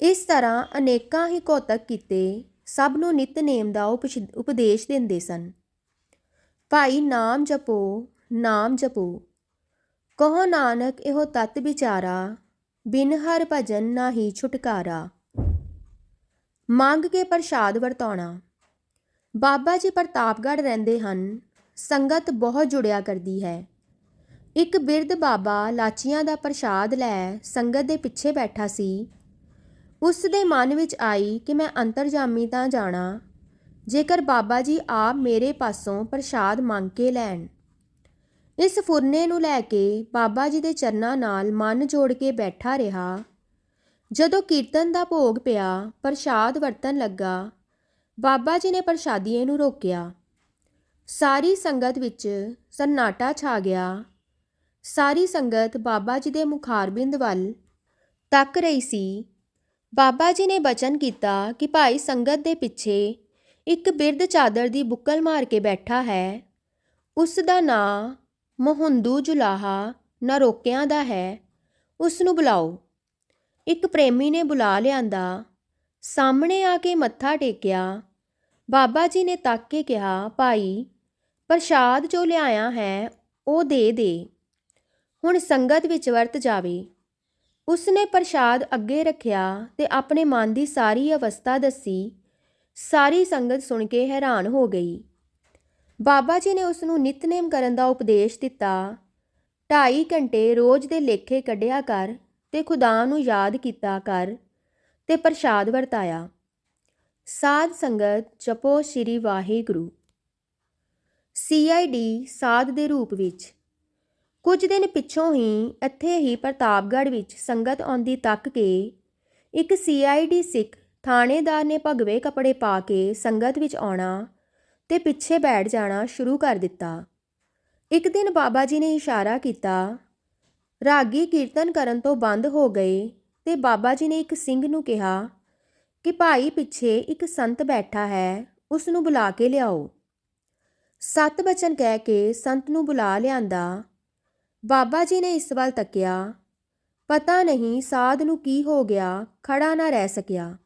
ਇਸ ਤਰ੍ਹਾਂ ਅਨੇਕਾਂ ਹੀ ਕੋਤਕ ਕੀਤੇ ਸਭ ਨੂੰ ਨਿਤਨੇਮ ਦਾ ਉਪਸ਼- ਉਪਦੇਸ਼ ਦਿੰਦੇ ਸਨ। ਭਾਈ ਨਾਮ ਜਪੋ ਨਾਮ ਜਪੋ। ਕਹੋ ਨਾਨਕ ਇਹੋ ਤਤ ਵਿਚਾਰਾ, ਬਿਨ ਹਰ ਭਜਨ ਨਾਹੀ ਛੁਟਕਾਰਾ। ਮੰਗ ਕੇ ਪ੍ਰਸ਼ਾਦ ਵਰਤਾਉਣਾ। ਬਾਬਾ ਜੀ ਪ੍ਰਤਾਪਗੜ੍ਹ ਰਹਿੰਦੇ ਹਨ, ਸੰਗਤ ਬਹੁਤ ਜੁੜਿਆ ਕਰਦੀ ਹੈ। ਇੱਕ ਬਿਰਧ ਬਾਬਾ ਲਾਚੀਆਂ ਦਾ ਪ੍ਰਸ਼ਾਦ ਲੈ ਸੰਗਤ ਦੇ ਪਿੱਛੇ ਬੈਠਾ ਸੀ। ਉਸ ਦੇ ਮਨ ਵਿੱਚ ਆਈ ਕਿ ਮੈਂ ਅੰਤਰਜਾਮੀ ਤਾਂ ਜਾਣਾ, ਜੇਕਰ ਬਾਬਾ ਜੀ ਆਪ ਮੇਰੇ ਪਾਸੋਂ ਪ੍ਰਸ਼ਾਦ ਮੰਗ ਕੇ ਲੈਣ। ਇਸ ਫੁਰਨੇ ਨੂੰ ਲੈ ਕੇ ਬਾਬਾ ਜੀ ਦੇ ਚਰਨਾਂ ਨਾਲ ਮਨ ਜੋੜ ਕੇ ਬੈਠਾ ਰਿਹਾ। ਜਦੋਂ ਕੀਰਤਨ ਦਾ ਭੋਗ ਪਿਆ, ਪ੍ਰਸ਼ਾਦ ਵਰਤਨ ਲੱਗਾ, ਬਾਬਾ ਜੀ ਨੇ ਪ੍ਰਸ਼ਾਦੀਏ ਨੂੰ ਰੋਕਿਆ। ਸਾਰੀ ਸੰਗਤ ਵਿੱਚ ਸੰਨਾਟਾ ਛਾ ਗਿਆ। ਸਾਰੀ ਸੰਗਤ ਬਾਬਾ ਜੀ ਦੇ ਮੁਖਾਰਬਿੰਦ ਵੱਲ ਤੱਕ ਰਹੀ ਸੀ। ਬਾਬਾ ਜੀ ਨੇ ਬਚਨ ਕੀਤਾ ਕਿ ਭਾਈ ਸੰਗਤ ਦੇ ਪਿੱਛੇ ਇੱਕ ਬਿਰਧ ਚਾਦਰ ਦੀ ਬੁੱਕਲ ਮਾਰ ਕੇ ਬੈਠਾ ਹੈ। ਉਸ ਦਾ ਨਾਂ ਮਹੁੰਦੂ ਜੁਲਾਹਾ ਨਰੋਕਿਆਂ ਦਾ ਹੈ। ਉਸ ਨੂੰ ਬੁਲਾਓ। ਇੱਕ ਪ੍ਰੇਮੀ ਨੇ ਬੁਲਾ ਲਿਆਂਦਾ। ਸਾਹਮਣੇ ਆ ਕੇ ਮੱਥਾ ਟੇਕਿਆ। ਬਾਬਾ ਜੀ ਨੇ ਤੱਕ ਕੇ ਕਿਹਾ, ਭਾਈ, ਪ੍ਰਸ਼ਾਦ ਜੋ ਲਿਆਇਆ ਹੈ, ਉਹ ਦੇ ਦੇ। ਹੁਣ ਸੰਗਤ ਵਿੱਚ ਵਰਤ ਜਾਵੇ। ਉਸ ਨੇ ਪ੍ਰਸ਼ਾਦ ਅੱਗੇ ਰੱਖਿਆ ਤੇ ਆਪਣੇ ਮਨ ਦੀ ਸਾਰੀ ਅਵਸਥਾ ਦੱਸੀ। ਸਾਰੀ ਸੰਗਤ ਸੁਣ ਕੇ ਹੈਰਾਨ ਹੋ ਗਈ। ਬਾਬਾ ਜੀ ਨੇ ਉਸ ਨੂੰ ਨਿਤਨੇਮ ਕਰਨ ਦਾ ਉਪਦੇਸ਼ ਦਿੱਤਾ। ਢਾਈ ਘੰਟੇ ਰੋਜ਼ ਦੇ ਲੇਖੇ ਕੱਢਿਆ ਕਰ। ਤੇ ਖੁਦਾ ਨੂੰ ਯਾਦ ਕੀਤਾ ਕਰ ਤੇ ਪ੍ਰਸ਼ਾਦ ਵਰਤਾਇਆ। ਸਾਧ ਸੰਗਤ ਜਪੋ ਸ੍ਰੀ ਵਾਹਿਗੁਰੂ। ਸੀਆਈਡੀ ਸਾਧ ਦੇ ਰੂਪ ਵਿੱਚ। ਕੁਝ ਦਿਨ ਪਿੱਛੋਂ ਹੀ ਇੱਥੇ ਹੀ ਪ੍ਰਤਾਪਗੜ੍ਹ ਵਿੱਚ ਸੰਗਤ ਆਉਂਦੀ ਤੱਕ ਕੇ ਇੱਕ ਸੀਆਈਡੀ ਸਿੱਖ ਥਾਣੇਦਾਰ ਨੇ ਭਗਵੇ ਕੱਪੜੇ ਪਾ ਕੇ ਸੰਗਤ ਵਿੱਚ ਆਉਣਾ ਤੇ ਪਿੱਛੇ ਬੈਠ ਜਾਣਾ ਸ਼ੁਰੂ ਕਰ ਦਿੱਤਾ। ਇੱਕ ਦਿਨ ਬਾਬਾ ਜੀ ਨੇ ਇਸ਼ਾਰਾ ਕੀਤਾ ਰਾਗੀ ਕੀਰਤਨ ਕਰਨ ਤੋਂ ਬੰਦ ਹੋ ਗਏ ਤੇ ਬਾਬਾ ਜੀ ਨੇ ਇੱਕ ਸਿੰਘ ਨੂੰ ਕਿਹਾ ਕਿ ਭਾਈ ਪਿੱਛੇ ਇੱਕ ਸੰਤ ਬੈਠਾ ਹੈ, ਉਸ ਨੂੰ ਬੁਲਾ ਕੇ ਲਿਆਓ। ਸਤ ਬਚਨ ਕਹਿ ਕੇ ਸੰਤ ਨੂੰ ਬੁਲਾ ਲਿਆਂਦਾ। ਬਾਬਾ ਜੀ ਨੇ ਇਸ ਵੱਲ ਤੱਕਿਆ, ਪਤਾ ਨਹੀਂ ਸਾਧ ਨੂੰ ਕੀ ਹੋ ਗਿਆ ਖੜਾ ਨਾ ਰਹਿ ਸਕਿਆ।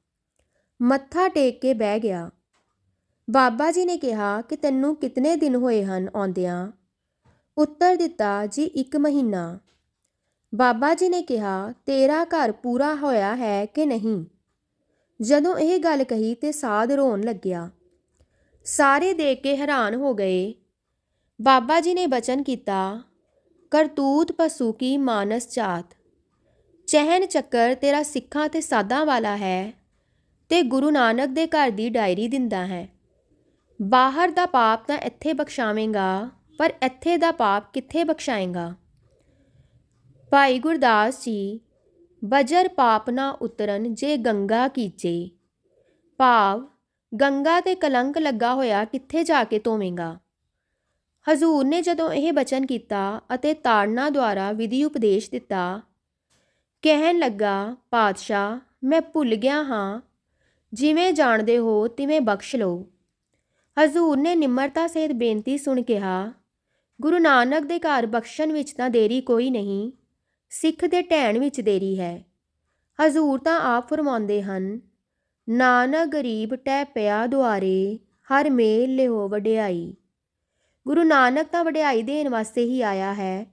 ਮੱਥਾ ਟੇਕ ਕੇ ਬਹਿ ਗਿਆ। ਬਾਬਾ ਜੀ ਨੇ ਕਿਹਾ ਕਿ ਤੈਨੂੰ ਕਿਤਨੇ ਦਿਨ ਹੋਏ ਹਨ ਆਉਂਦਿਆਂ? ਉੱਤਰ ਦਿੱਤਾ, ਜੀ ਇੱਕ ਮਹੀਨਾ। ਬਾਬਾ ਜੀ ਨੇ ਕਿਹਾ, ਤੇਰਾ ਘਰ ਪੂਰਾ ਹੋਇਆ ਹੈ ਕਿ ਨਹੀਂ? ਜਦੋਂ ਇਹ ਗੱਲ ਕਹੀ ਤੇ ਸਾਧ ਰੋਣ ਲੱਗਿਆ। ਸਾਰੇ ਦੇਖ ਕੇ ਹੈਰਾਨ ਹੋ ਗਏ। ਬਾਬਾ ਜੀ ਨੇ ਬਚਨ ਕੀਤਾ, ਕਰਤੂਤ ਪਸੂ ਕੀ ਮਾਨਸ ਜਾਤ ਚਹਿਨ ਚੱਕਰ ਤੇਰਾ ਸਿੱਖਾਂ ਤੇ ਸਾਧਾਂ ਵਾਲਾ ਹੈ ਤੇ ਗੁਰੂ ਨਾਨਕ ਦੇ ਘਰ ਦੀ ਡਾਇਰੀ ਦਿੰਦਾ ਹੈ। ਬਾਹਰ ਦਾ ਪਾਪ ਤਾਂ ਇੱਥੇ ਬਖਸ਼ਾਵੇਂਗਾ, ਪਰ ਇੱਥੇ ਦਾ ਪਾਪ ਕਿੱਥੇ ਬਖਸ਼ਾਏਗਾ? ਭਾਈ ਗੁਰਦਾਸ ਜੀ, ਬਜਰ ਪਾਪ ਨਾ ਉਤਰਨ ਜੇ ਗੰਗਾ ਕੀਚੇ ਭਾਵ, ਗੰਗਾ ਤੇ ਕਲੰਕ ਲੱਗਾ ਹੋਇਆ ਕਿੱਥੇ ਜਾ ਕੇ ਧੋਵੇਂਗਾ? ਹਜ਼ੂਰ ਨੇ ਜਦੋਂ ਇਹ ਬਚਨ ਕੀਤਾ ਅਤੇ ਤਾੜਨਾ ਦੁਆਰਾ ਵਿਧੀ ਉਪਦੇਸ਼ ਦਿੱਤਾ, ਕਹਿਣ ਲੱਗਾ, ਪਾਤਸ਼ਾਹ, ਮੈਂ ਭੁੱਲ ਗਿਆ ਹਾਂ। ਜਿਵੇਂ ਜਾਣਦੇ ਹੋ, ਤਿਵੇਂ ਬਖਸ਼ ਲਓ। ਹਜ਼ੂਰ ਨੇ ਨਿਮਰਤਾ ਸਹਿਤ ਬੇਨਤੀ ਸੁਣ ਕਿਹਾ, ਗੁਰੂ ਨਾਨਕ ਦੇ ਘਰ ਬਖਸ਼ਣ ਵਿੱਚ ਤਾਂ ਦੇਰੀ ਕੋਈ ਨਹੀਂ। ਸਿੱਖ ਦੇ ਢਹਿਣ ਵਿੱਚ ਦੇਰੀ ਹੈ। ਹਜ਼ੂਰ ਤਾਂ ਆਪ ਫਰਮਾਉਂਦੇ ਹਨ ਨਾਨਕ ਗਰੀਬ ਟਹਿ ਪਿਆ ਦੁਆਰੇ, ਹਰ ਮੇਲ ਲਿਓ ਵਡਿਆਈ। ਗੁਰੂ ਨਾਨਕ ਤਾਂ ਵਡਿਆਈ ਦੇਣ ਵਾਸਤੇ ਹੀ ਆਇਆ ਹੈ।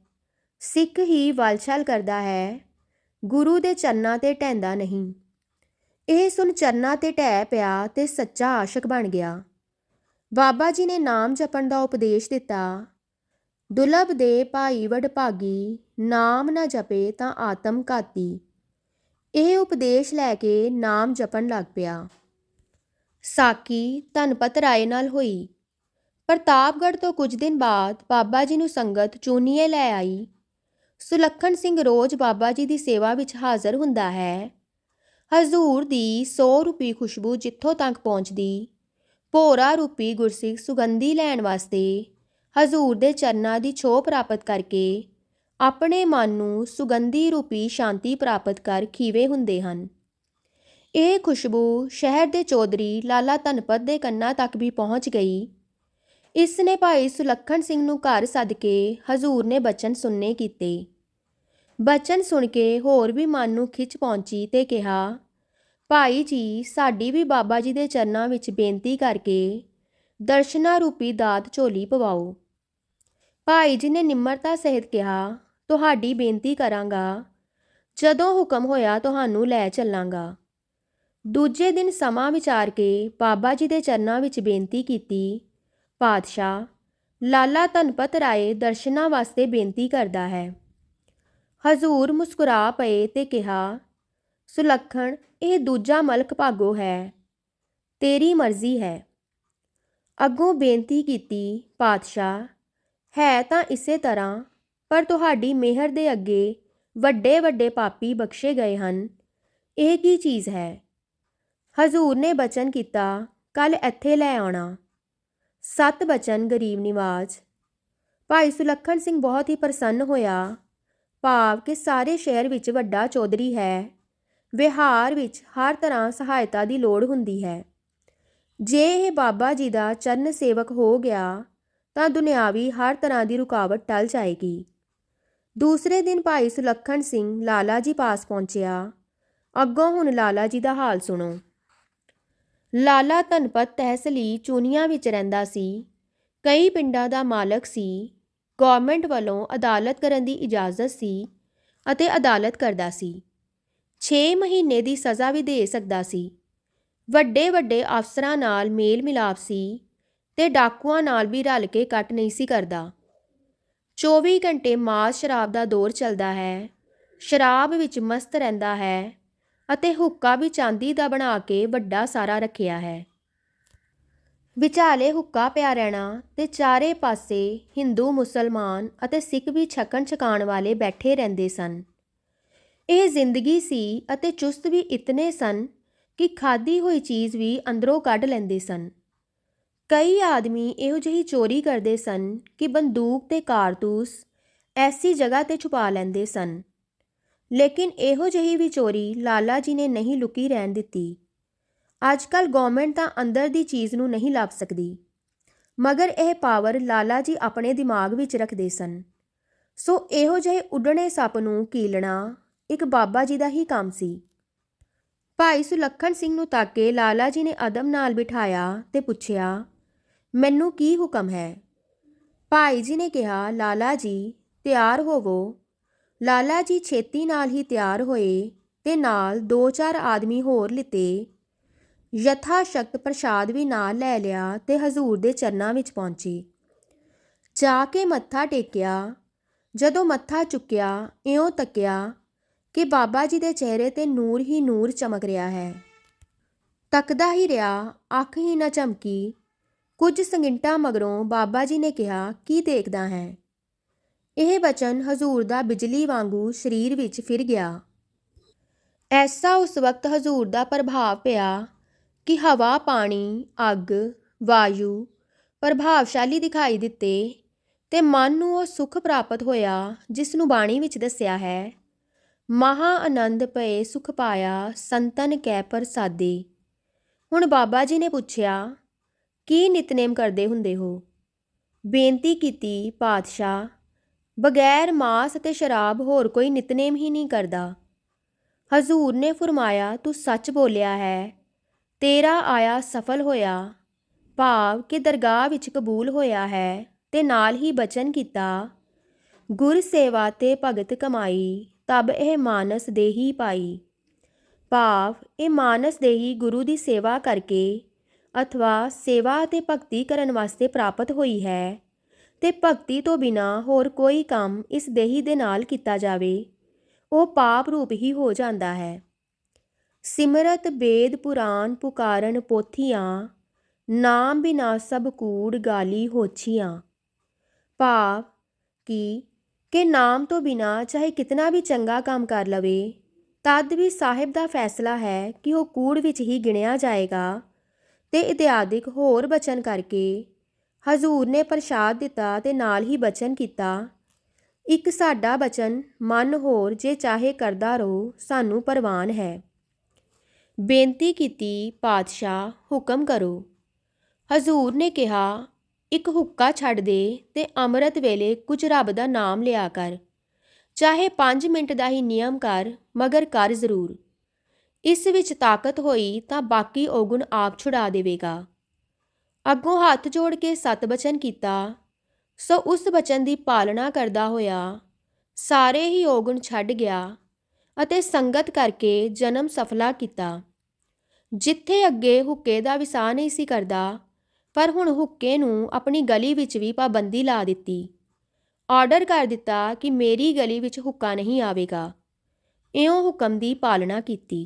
ਸਿੱਖ ਹੀ ਵਲਛਲ ਕਰਦਾ ਹੈ। ਗੁਰੂ ਦੇ ਚਰਨਾਂ ਤੇ ਢੈਂਦਾ ਨਹੀਂ। ਇਹ ਸੁਣ ਚਰਨਾਂ ਤੇ ਢਹਿ ਪਿਆ ਤੇ ਸੱਚਾ ਆਸ਼ਿਕ ਬਣ ਗਿਆ। ਬਾਬਾ ਜੀ ਨੇ ਨਾਮ ਜਪਣ ਦਾ ਉਪਦੇਸ਼ ਦਿੱਤਾ, ਦੁਲਬ ਦੇ ਭਾਈ ਵਡਭਾਗੀ ਨਾਮ ਨਾ ਜਪੇ ਤਾਂ ਆਤਮ ਘਾਤੀ। ਇਹ ਉਪਦੇਸ਼ ਲੈ ਕੇ ਨਾਮ ਜਪਣ ਲੱਗ ਪਿਆ। ਸਾਕੀ ਧਨਪਤ ਰਾਏ ਨਾਲ ਹੋਈ। ਪ੍ਰਤਾਪਗੜ੍ਹ ਤੋਂ ਕੁਝ ਦਿਨ ਬਾਅਦ ਬਾਬਾ ਜੀ ਨੂੰ ਸੰਗਤ ਚੂਨੀਏ ਲੈ ਆਈ। ਸੁਲੱਖਣ ਸਿੰਘ ਰੋਜ਼ ਬਾਬਾ ਜੀ ਦੀ ਸੇਵਾ ਵਿੱਚ ਹਾਜ਼ਰ ਹੁੰਦਾ ਹੈ। ਹਜ਼ੂਰ ਦੀ 100 ਰੁਪਏ ਖੁਸ਼ਬੂ ਜਿੱਥੋਂ ਤੱਕ ਪਹੁੰਚਦੀ, ਭੋਰਾ ਰੂਪੀ ਗੁਰਸਿੱਖ ਸੁਗੰਧੀ ਲੈਣ ਵਾਸਤੇ ਹਜ਼ੂਰ ਦੇ ਚਰਨਾਂ ਦੀ ਛੋਹ ਪ੍ਰਾਪਤ ਕਰਕੇ ਆਪਣੇ ਮਨ ਨੂੰ ਸੁਗੰਧੀ ਰੂਪੀ ਸ਼ਾਂਤੀ ਪ੍ਰਾਪਤ ਕਰ ਖੀਵੇ ਹੁੰਦੇ ਹਨ। ਇਹ ਖੁਸ਼ਬੂ ਸ਼ਹਿਰ ਦੇ ਚੌਧਰੀ ਲਾਲਾ ਧਨਪਤ ਦੇ ਕੰਨਾਂ ਤੱਕ ਵੀ ਪਹੁੰਚ ਗਈ। ਇਸ ਨੇ ਭਾਈ ਸੁਲੱਖਣ ਸਿੰਘ ਨੂੰ ਘਰ ਸੱਦ ਕੇ ਹਜ਼ੂਰ ਨੇ ਬਚਨ ਸੁਣਨੇ ਕੀਤੇ। ਬਚਨ ਸੁਣ ਕੇ ਹੋਰ ਵੀ ਮਨ ਨੂੰ ਖਿੱਚ ਪਹੁੰਚੀ ਤੇ ਕਿਹਾ, ਭਾਈ ਜੀ, ਸਾਡੀ ਵੀ ਬਾਬਾ ਜੀ ਦੇ ਚਰਨਾਂ ਵਿੱਚ ਬੇਨਤੀ ਕਰਕੇ ਦਰਸ਼ਨਾ ਰੂਪੀ ਦਾਤ ਝੋਲੀ ਪਵਾਓ। ਭਾਈ ਜੀ ਨੇ ਨਿਮਰਤਾ ਸਹਿਤ ਕਿਹਾ ਤੁਹਾਡੀ ਬੇਨਤੀ ਕਰਾਂਗਾ। ਜਦੋਂ ਹੁਕਮ ਹੋਇਆ, ਤੁਹਾਨੂੰ ਲੈ ਚੱਲਾਂਗਾ। ਦੂਜੇ ਦਿਨ ਸਮਾਂ ਵਿਚਾਰ ਕੇ ਬਾਬਾ ਜੀ ਦੇ ਚਰਨਾਂ ਵਿੱਚ ਬੇਨਤੀ ਕੀਤੀ। ਪਾਤਸ਼ਾਹ, ਲਾਲਾ ਧਨਪਤ ਰਾਏ ਦਰਸ਼ਨਾਂ ਵਾਸਤੇ ਬੇਨਤੀ ਕਰਦਾ ਹੈ। ਹਜ਼ੂਰ ਮੁਸਕਰਾ ਪਏ ਤੇ ਕਿਹਾ, ਸੁਲੱਖਣ, ਇਹ ਦੂਜਾ ਮਲਕ ਭਾਗੋ ਹੈ। ਤੇਰੀ ਮਰਜ਼ੀ ਹੈ। ਅੱਗੋਂ ਬੇਨਤੀ ਕੀਤੀ, ਪਾਤਸ਼ਾਹ, ਹੈ ਤਾਂ ਇਸੇ ਤਰ੍ਹਾਂ। ਪਰ ਤੁਹਾਡੀ ਮਿਹਰ ਦੇ ਅੱਗੇ ਵੱਡੇ ਵੱਡੇ ਪਾਪੀ ਬਖਸ਼ੇ ਗਏ ਹਨ। ਇਹ ਕੀ ਚੀਜ਼ ਹੈ? ਹਜ਼ੂਰ ਨੇ ਬਚਨ ਕੀਤਾ ਕੱਲ ਇੱਥੇ ਲੈ ਆਉਣਾ। ਸਤ ਬਚਨ, ਗਰੀਬ ਨਿਵਾਜ। ਭਾਈ ਸੁਲੱਖਣ ਸਿੰਘ ਬਹੁਤ ਹੀ ਪ੍ਰਸੰਨ ਹੋਇਆ। ਭਾਵ ਕਿ ਸਾਰੇ ਸ਼ਹਿਰ ਵਿੱਚ ਵੱਡਾ ਚੌਧਰੀ ਹੈ। ਵਿਹਾਰ ਵਿੱਚ ਹਰ ਤਰ੍ਹਾਂ ਸਹਾਇਤਾ ਦੀ ਲੋੜ ਹੁੰਦੀ ਹੈ। ਜੇ ਇਹ ਬਾਬਾ ਜੀ ਦਾ ਚਰਨ ਸੇਵਕ ਹੋ ਗਿਆ, ਤਾਂ ਦੁਨਿਆਵੀ ਹਰ ਤਰ੍ਹਾਂ ਦੀ ਰੁਕਾਵਟ ਟਲ ਜਾਏਗੀ। ਦੂਸਰੇ ਦਿਨ ਭਾਈ ਸੁਲੱਖਣ ਸਿੰਘ ਲਾਲਾ ਜੀ ਪਾਸ ਪਹੁੰਚਿਆ। ਅੱਗੋਂ ਹੁਣ ਲਾਲਾ ਜੀ ਦਾ ਹਾਲ ਸੁਣੋ। ਲਾਲਾ ਧਨਪਤ ਤਹਿਸਲੀ ਚੂਨੀਆਂ ਵਿੱਚ ਰਹਿੰਦਾ ਸੀ। ਕਈ ਪਿੰਡਾਂ ਦਾ ਮਾਲਕ ਸੀ। ਗਵਰਨਮੈਂਟ ਵੱਲੋਂ ਅਦਾਲਤ ਕਰਨ ਦੀ ਇਜਾਜ਼ਤ ਸੀ ਅਤੇ ਅਦਾਲਤ ਕਰਦਾ ਸੀ। 6 ਮਹੀਨੇ ਦੀ ਸਜ਼ਾ ਵੀ ਦੇ ਸਕਦਾ ਸੀ। ਵੱਡੇ ਵੱਡੇ ਅਫਸਰਾਂ ਨਾਲ ਮੇਲ ਮਿਲਾਪ ਸੀ ਤੇ ਡਾਕੂਆਂ ਨਾਲ ਵੀ ਰਲ ਕੇ ਕੱਟ ਨਹੀਂ ਸੀ ਕਰਦਾ। 24 ਘੰਟੇ ਮਾਸ ਸ਼ਰਾਬ ਦਾ ਦੌਰ ਚੱਲਦਾ ਹੈ। ਸ਼ਰਾਬ ਵਿੱਚ ਮਸਤ ਰਹਿੰਦਾ ਹੈ ਅਤੇ ਹੁੱਕਾ ਵੀ ਚਾਂਦੀ ਦਾ ਬਣਾ ਕੇ ਵੱਡਾ ਸਾਰਾ ਰੱਖਿਆ ਹੈ। ਵਿਚਾਲੇ ਹੁੱਕਾ ਪਿਆ ਰਹਿਣਾ ਤੇ ਚਾਰੇ ਪਾਸੇ ਹਿੰਦੂ, ਮੁਸਲਮਾਨ ਅਤੇ ਸਿੱਖ ਵੀ ਛਕਣ ਛਕਾਣ ਵਾਲੇ ਬੈਠੇ ਰਹਿੰਦੇ ਸਨ। ਇਹ ਜ਼ਿੰਦਗੀ ਸੀ ਅਤੇ ਚੁਸਤ ਵੀ ਇਤਨੇ ਸਨ ਕਿ ਖਾਦੀ ਹੋਈ ਚੀਜ਼ ਵੀ ਅੰਦਰੋਂ ਕੱਢ ਲੈਂਦੇ ਸਨ। ਕਈ ਆਦਮੀ ਇਹੋ ਜਿਹੀ ਚੋਰੀ ਕਰਦੇ ਸਨ ਕਿ ਬੰਦੂਕ ਤੇ ਕਾਰਤੂਸ ਐਸੀ ਜਗ੍ਹਾ ਤੇ ਛੁਪਾ ਲੈਂਦੇ ਸਨ। ਲੇਕਿਨ ਇਹੋ ਜਿਹੀ ਵੀ ਚੋਰੀ ਲਾਲਾ ਜੀ ਨੇ ਨਹੀਂ ਲੁਕੀ ਰਹਿਣ ਦਿੱਤੀ। ਅੱਜ ਕੱਲ ਗਵਰਨਮੈਂਟ ਤਾਂ ਅੰਦਰ ਦੀ ਚੀਜ਼ ਨੂੰ ਨਹੀਂ ਲੱਭ ਸਕਦੀ। ਮਗਰ ਇਹ ਪਾਵਰ ਲਾਲਾ ਜੀ ਆਪਣੇ ਦਿਮਾਗ ਵਿੱਚ ਰੱਖਦੇ ਸਨ। ਸੋ ਇਹੋ ਜਿਹੇ ਉੱਡਣੇ ਸੱਪ ਨੂੰ ਕੀਲਣਾ ਇੱਕ ਬਾਬਾ ਜੀ ਦਾ ਹੀ ਕੰਮ ਸੀ। ਭਾਈ ਸੁਲੱਖਣ ਸਿੰਘ ਨੂੰ ਤਾਕੇ ਲਾਲਾ ਜੀ ਨੇ ਅਦਮ ਨਾਲ ਬਿਠਾਇਆ ਤੇ ਪੁੱਛਿਆ ਮੈਨੂੰ ਕੀ ਹੁਕਮ ਹੈ? ਭਾਈ ਜੀ ਨੇ ਕਿਹਾ, ਲਾਲਾ ਜੀ, ਤਿਆਰ ਹੋਵੋ। ਲਾਲਾ ਜੀ ਛੇਤੀ ਨਾਲ ਹੀ ਤਿਆਰ ਹੋਏ ਤੇ ਨਾਲ ਦੋ ਚਾਰ ਆਦਮੀ ਹੋਰ ਲਿੱਤੇ। ਯਥਾ ਸ਼ਕਤ ਪ੍ਰਸ਼ਾਦ ਵੀ ਨਾਲ ਲੈ ਲਿਆ ਤੇ ਹਜ਼ੂਰ ਦੇ ਚਰਨਾਂ ਵਿੱਚ ਪਹੁੰਚੀ। ਜਾ ਕੇ ਮੱਥਾ ਟੇਕਿਆ। ਜਦੋਂ ਮੱਥਾ ਚੁੱਕਿਆ, ਇਉਂ ਤੱਕਿਆ ਕਿ ਬਾਬਾ ਜੀ ਦੇ ਚਿਹਰੇ ਤੇ ਨੂਰ ਹੀ ਨੂਰ ਚਮਕ ਰਿਹਾ ਹੈ। ਤੱਕਦਾ ਹੀ ਰਿਹਾ, ਅੱਖ ਹੀ ਨਾ ਚਮਕੀ। ਕੁਝ ਸੰਗਿੰਟਾਂ ਮਗਰੋਂ ਬਾਬਾ ਜੀ ਨੇ ਕਿਹਾ, ਕੀ ਦੇਖਦਾ ਹੈ? ਇਹ ਬਚਨ ਹਜ਼ੂਰ ਦਾ ਬਿਜਲੀ ਵਾਂਗੂ ਸਰੀਰ ਵਿੱਚ ਫਿਰ ਗਿਆ। ਐਸਾ ਉਸ ਵਕਤ ਹਜ਼ੂਰ ਦਾ ਪ੍ਰਭਾਵ ਪਿਆ ਕਿ ਹਵਾ, ਪਾਣੀ, ਅੱਗ, ਵਾਯੂ ਪ੍ਰਭਾਵਸ਼ਾਲੀ ਦਿਖਾਈ ਦਿੱਤੇ ਤੇ ਮਨ ਨੂੰ ਉਹ ਸੁਖ ਪ੍ਰਾਪਤ ਹੋਇਆ ਜਿਸ ਨੂੰ ਬਾਣੀ ਵਿੱਚ ਦੱਸਿਆ ਹੈ, ਮਹਾ ਆਨੰਦ ਪਏ ਸੁਖ ਪਾਇਆ ਸੰਤਨ ਕੈ ਪ੍ਰਸਾਦੇ। ਹੁਣ ਬਾਬਾ ਜੀ ਨੇ ਪੁੱਛਿਆ ਕੀ ਨਿਤਨੇਮ ਕਰਦੇ ਹੁੰਦੇ ਹੋ? ਬੇਨਤੀ ਕੀਤੀ, ਪਾਤਸ਼ਾਹ, ਬਗੈਰ ਮਾਸ ਅਤੇ ਸ਼ਰਾਬ ਹੋਰ ਕੋਈ ਨਿਤਨੇਮ ਹੀ ਨਹੀਂ ਕਰਦਾ। ਹਜ਼ੂਰ ਨੇ ਫਰਮਾਇਆ, ਤੂੰ ਸੱਚ ਬੋਲਿਆ ਹੈ। ਤੇਰਾ ਆਇਆ ਸਫਲ ਹੋਇਆ। ਭਾਵ ਕਿ ਦਰਗਾਹ ਵਿੱਚ ਕਬੂਲ ਹੋਇਆ ਹੈ ਤੇ ਨਾਲ ਹੀ ਬਚਨ ਕੀਤਾ। ਗੁਰ ਸੇਵਾ ਤੇ ਭਗਤ ਕਮਾਈ, ਤਬ ਇਹ ਮਾਨਸ ਦੇਹੀ ਪਾਈ। ਭਾਵ ਇਹ ਮਾਨਸ ਦੇਹੀ ਗੁਰੂ ਦੀ ਸੇਵਾ ਕਰਕੇ ਅਥਵਾ ਸੇਵਾ ਅਤੇ ਭਗਤੀ ਕਰਨ ਵਾਸਤੇ ਪ੍ਰਾਪਤ ਹੋਈ ਹੈ। ਤੇ ਭਗਤੀ ਤੋਂ ਬਿਨਾ ਹੋਰ ਕੋਈ ਕੰਮ ਇਸ ਦੇਹੀ ਦੇ ਨਾਲ ਕੀਤਾ ਜਾਵੇ, ਉਹ ਪਾਪ ਰੂਪ ਹੀ ਹੋ ਜਾਂਦਾ ਹੈ। ਸਿਮਰਤ ਬੇਦ ਪੁਰਾਨ ਪੁਕਾਰਨ ਪੋਥੀਆਂ, ਨਾਮ ਬਿਨਾ ਸਭ ਕੂੜ ਗਾਲੀ ਹੋਛੀਆਂ। ਭਾਵ ਕਿ ਕਿ ਨਾਮ ਤੋਂ ਬਿਨਾ ਚਾਹੇ ਕਿਤਨਾ ਵੀ ਚੰਗਾ ਕੰਮ ਕਰ ਲਵੇ, ਤਦ ਵੀ ਸਾਹਿਬ ਦਾ ਫੈਸਲਾ ਹੈ ਕਿ ਉਹ ਕੂੜ ਵਿੱਚ ਹੀ ਗਿਣਿਆ ਜਾਏਗਾ। ਤੇ ਇਤਿਆਦਿਕ ਹੋਰ ਬਚਨ ਕਰਕੇ ਹਜ਼ੂਰ ਨੇ ਪ੍ਰਸ਼ਾਦ ਦਿੱਤਾ ਤੇ ਨਾਲ ਹੀ ਬਚਨ ਕੀਤਾ। ਇੱਕ ਸਾਡਾ ਬਚਨ ਮਨ ਹੋਰ ਜੇ ਚਾਹੇ ਕਰਦਾ ਰਹੋ ਸਾਨੂੰ ਪਰਵਾਨ ਹੈ। ਬੇਨਤੀ ਕੀਤੀ, ਪਾਤਸ਼ਾਹ, ਹੁਕਮ ਕਰੋ। ਹਜ਼ੂਰ ਨੇ ਕਿਹਾ, ਇੱਕ ਹੁੱਕਾ ਛੱਡ ਦੇ ਤੇ ਅੰਮ੍ਰਿਤ ਵੇਲੇ ਕੁਝ ਰੱਬ ਦਾ ਨਾਮ ਲਿਆ ਕਰ। ਚਾਹੇ 5 ਮਿੰਟ ਦਾ ਹੀ ਨਿਯਮ ਕਰ, ਮਗਰ ਕਰ ਜ਼ਰੂਰ। ਇਸ ਵਿੱਚ ਤਾਕਤ ਹੋਈ ਤਾਂ ਬਾਕੀ ਔਗੁਣ ਆਪ ਛੁਡਾ ਦੇਵੇਗਾ। ਅੱਗੋਂ ਹੱਥ ਜੋੜ ਕੇ ਸਤ ਬਚਨ ਕੀਤਾ। ਸੋ ਉਸ ਬਚਨ ਦੀ ਪਾਲਣਾ ਕਰਦਾ ਹੋਇਆ ਸਾਰੇ ਹੀ ਔਗੁਣ ਛੱਡ ਗਿਆ ਅਤੇ ਸੰਗਤ ਕਰਕੇ ਜਨਮ ਸਫਲਾ ਕੀਤਾ। ਜਿੱਥੇ ਅੱਗੇ ਹੁੱਕੇ ਦਾ ਵਿਸਾਹ ਨਹੀਂ ਸੀ ਕਰਦਾ, ਪਰ ਹੁਣ ਹੁੱਕੇ ਨੂੰ ਆਪਣੀ ਗਲੀ ਵਿੱਚ ਵੀ ਪਾਬੰਦੀ ਲਾ ਦਿੱਤੀ। ਆਰਡਰ ਕਰ ਦਿੱਤਾ ਕਿ ਮੇਰੀ ਗਲੀ ਵਿੱਚ ਹੁੱਕਾ ਨਹੀਂ ਆਵੇਗਾ। ਇਉਂ ਹੁਕਮ ਦੀ ਪਾਲਣਾ ਕੀਤੀ।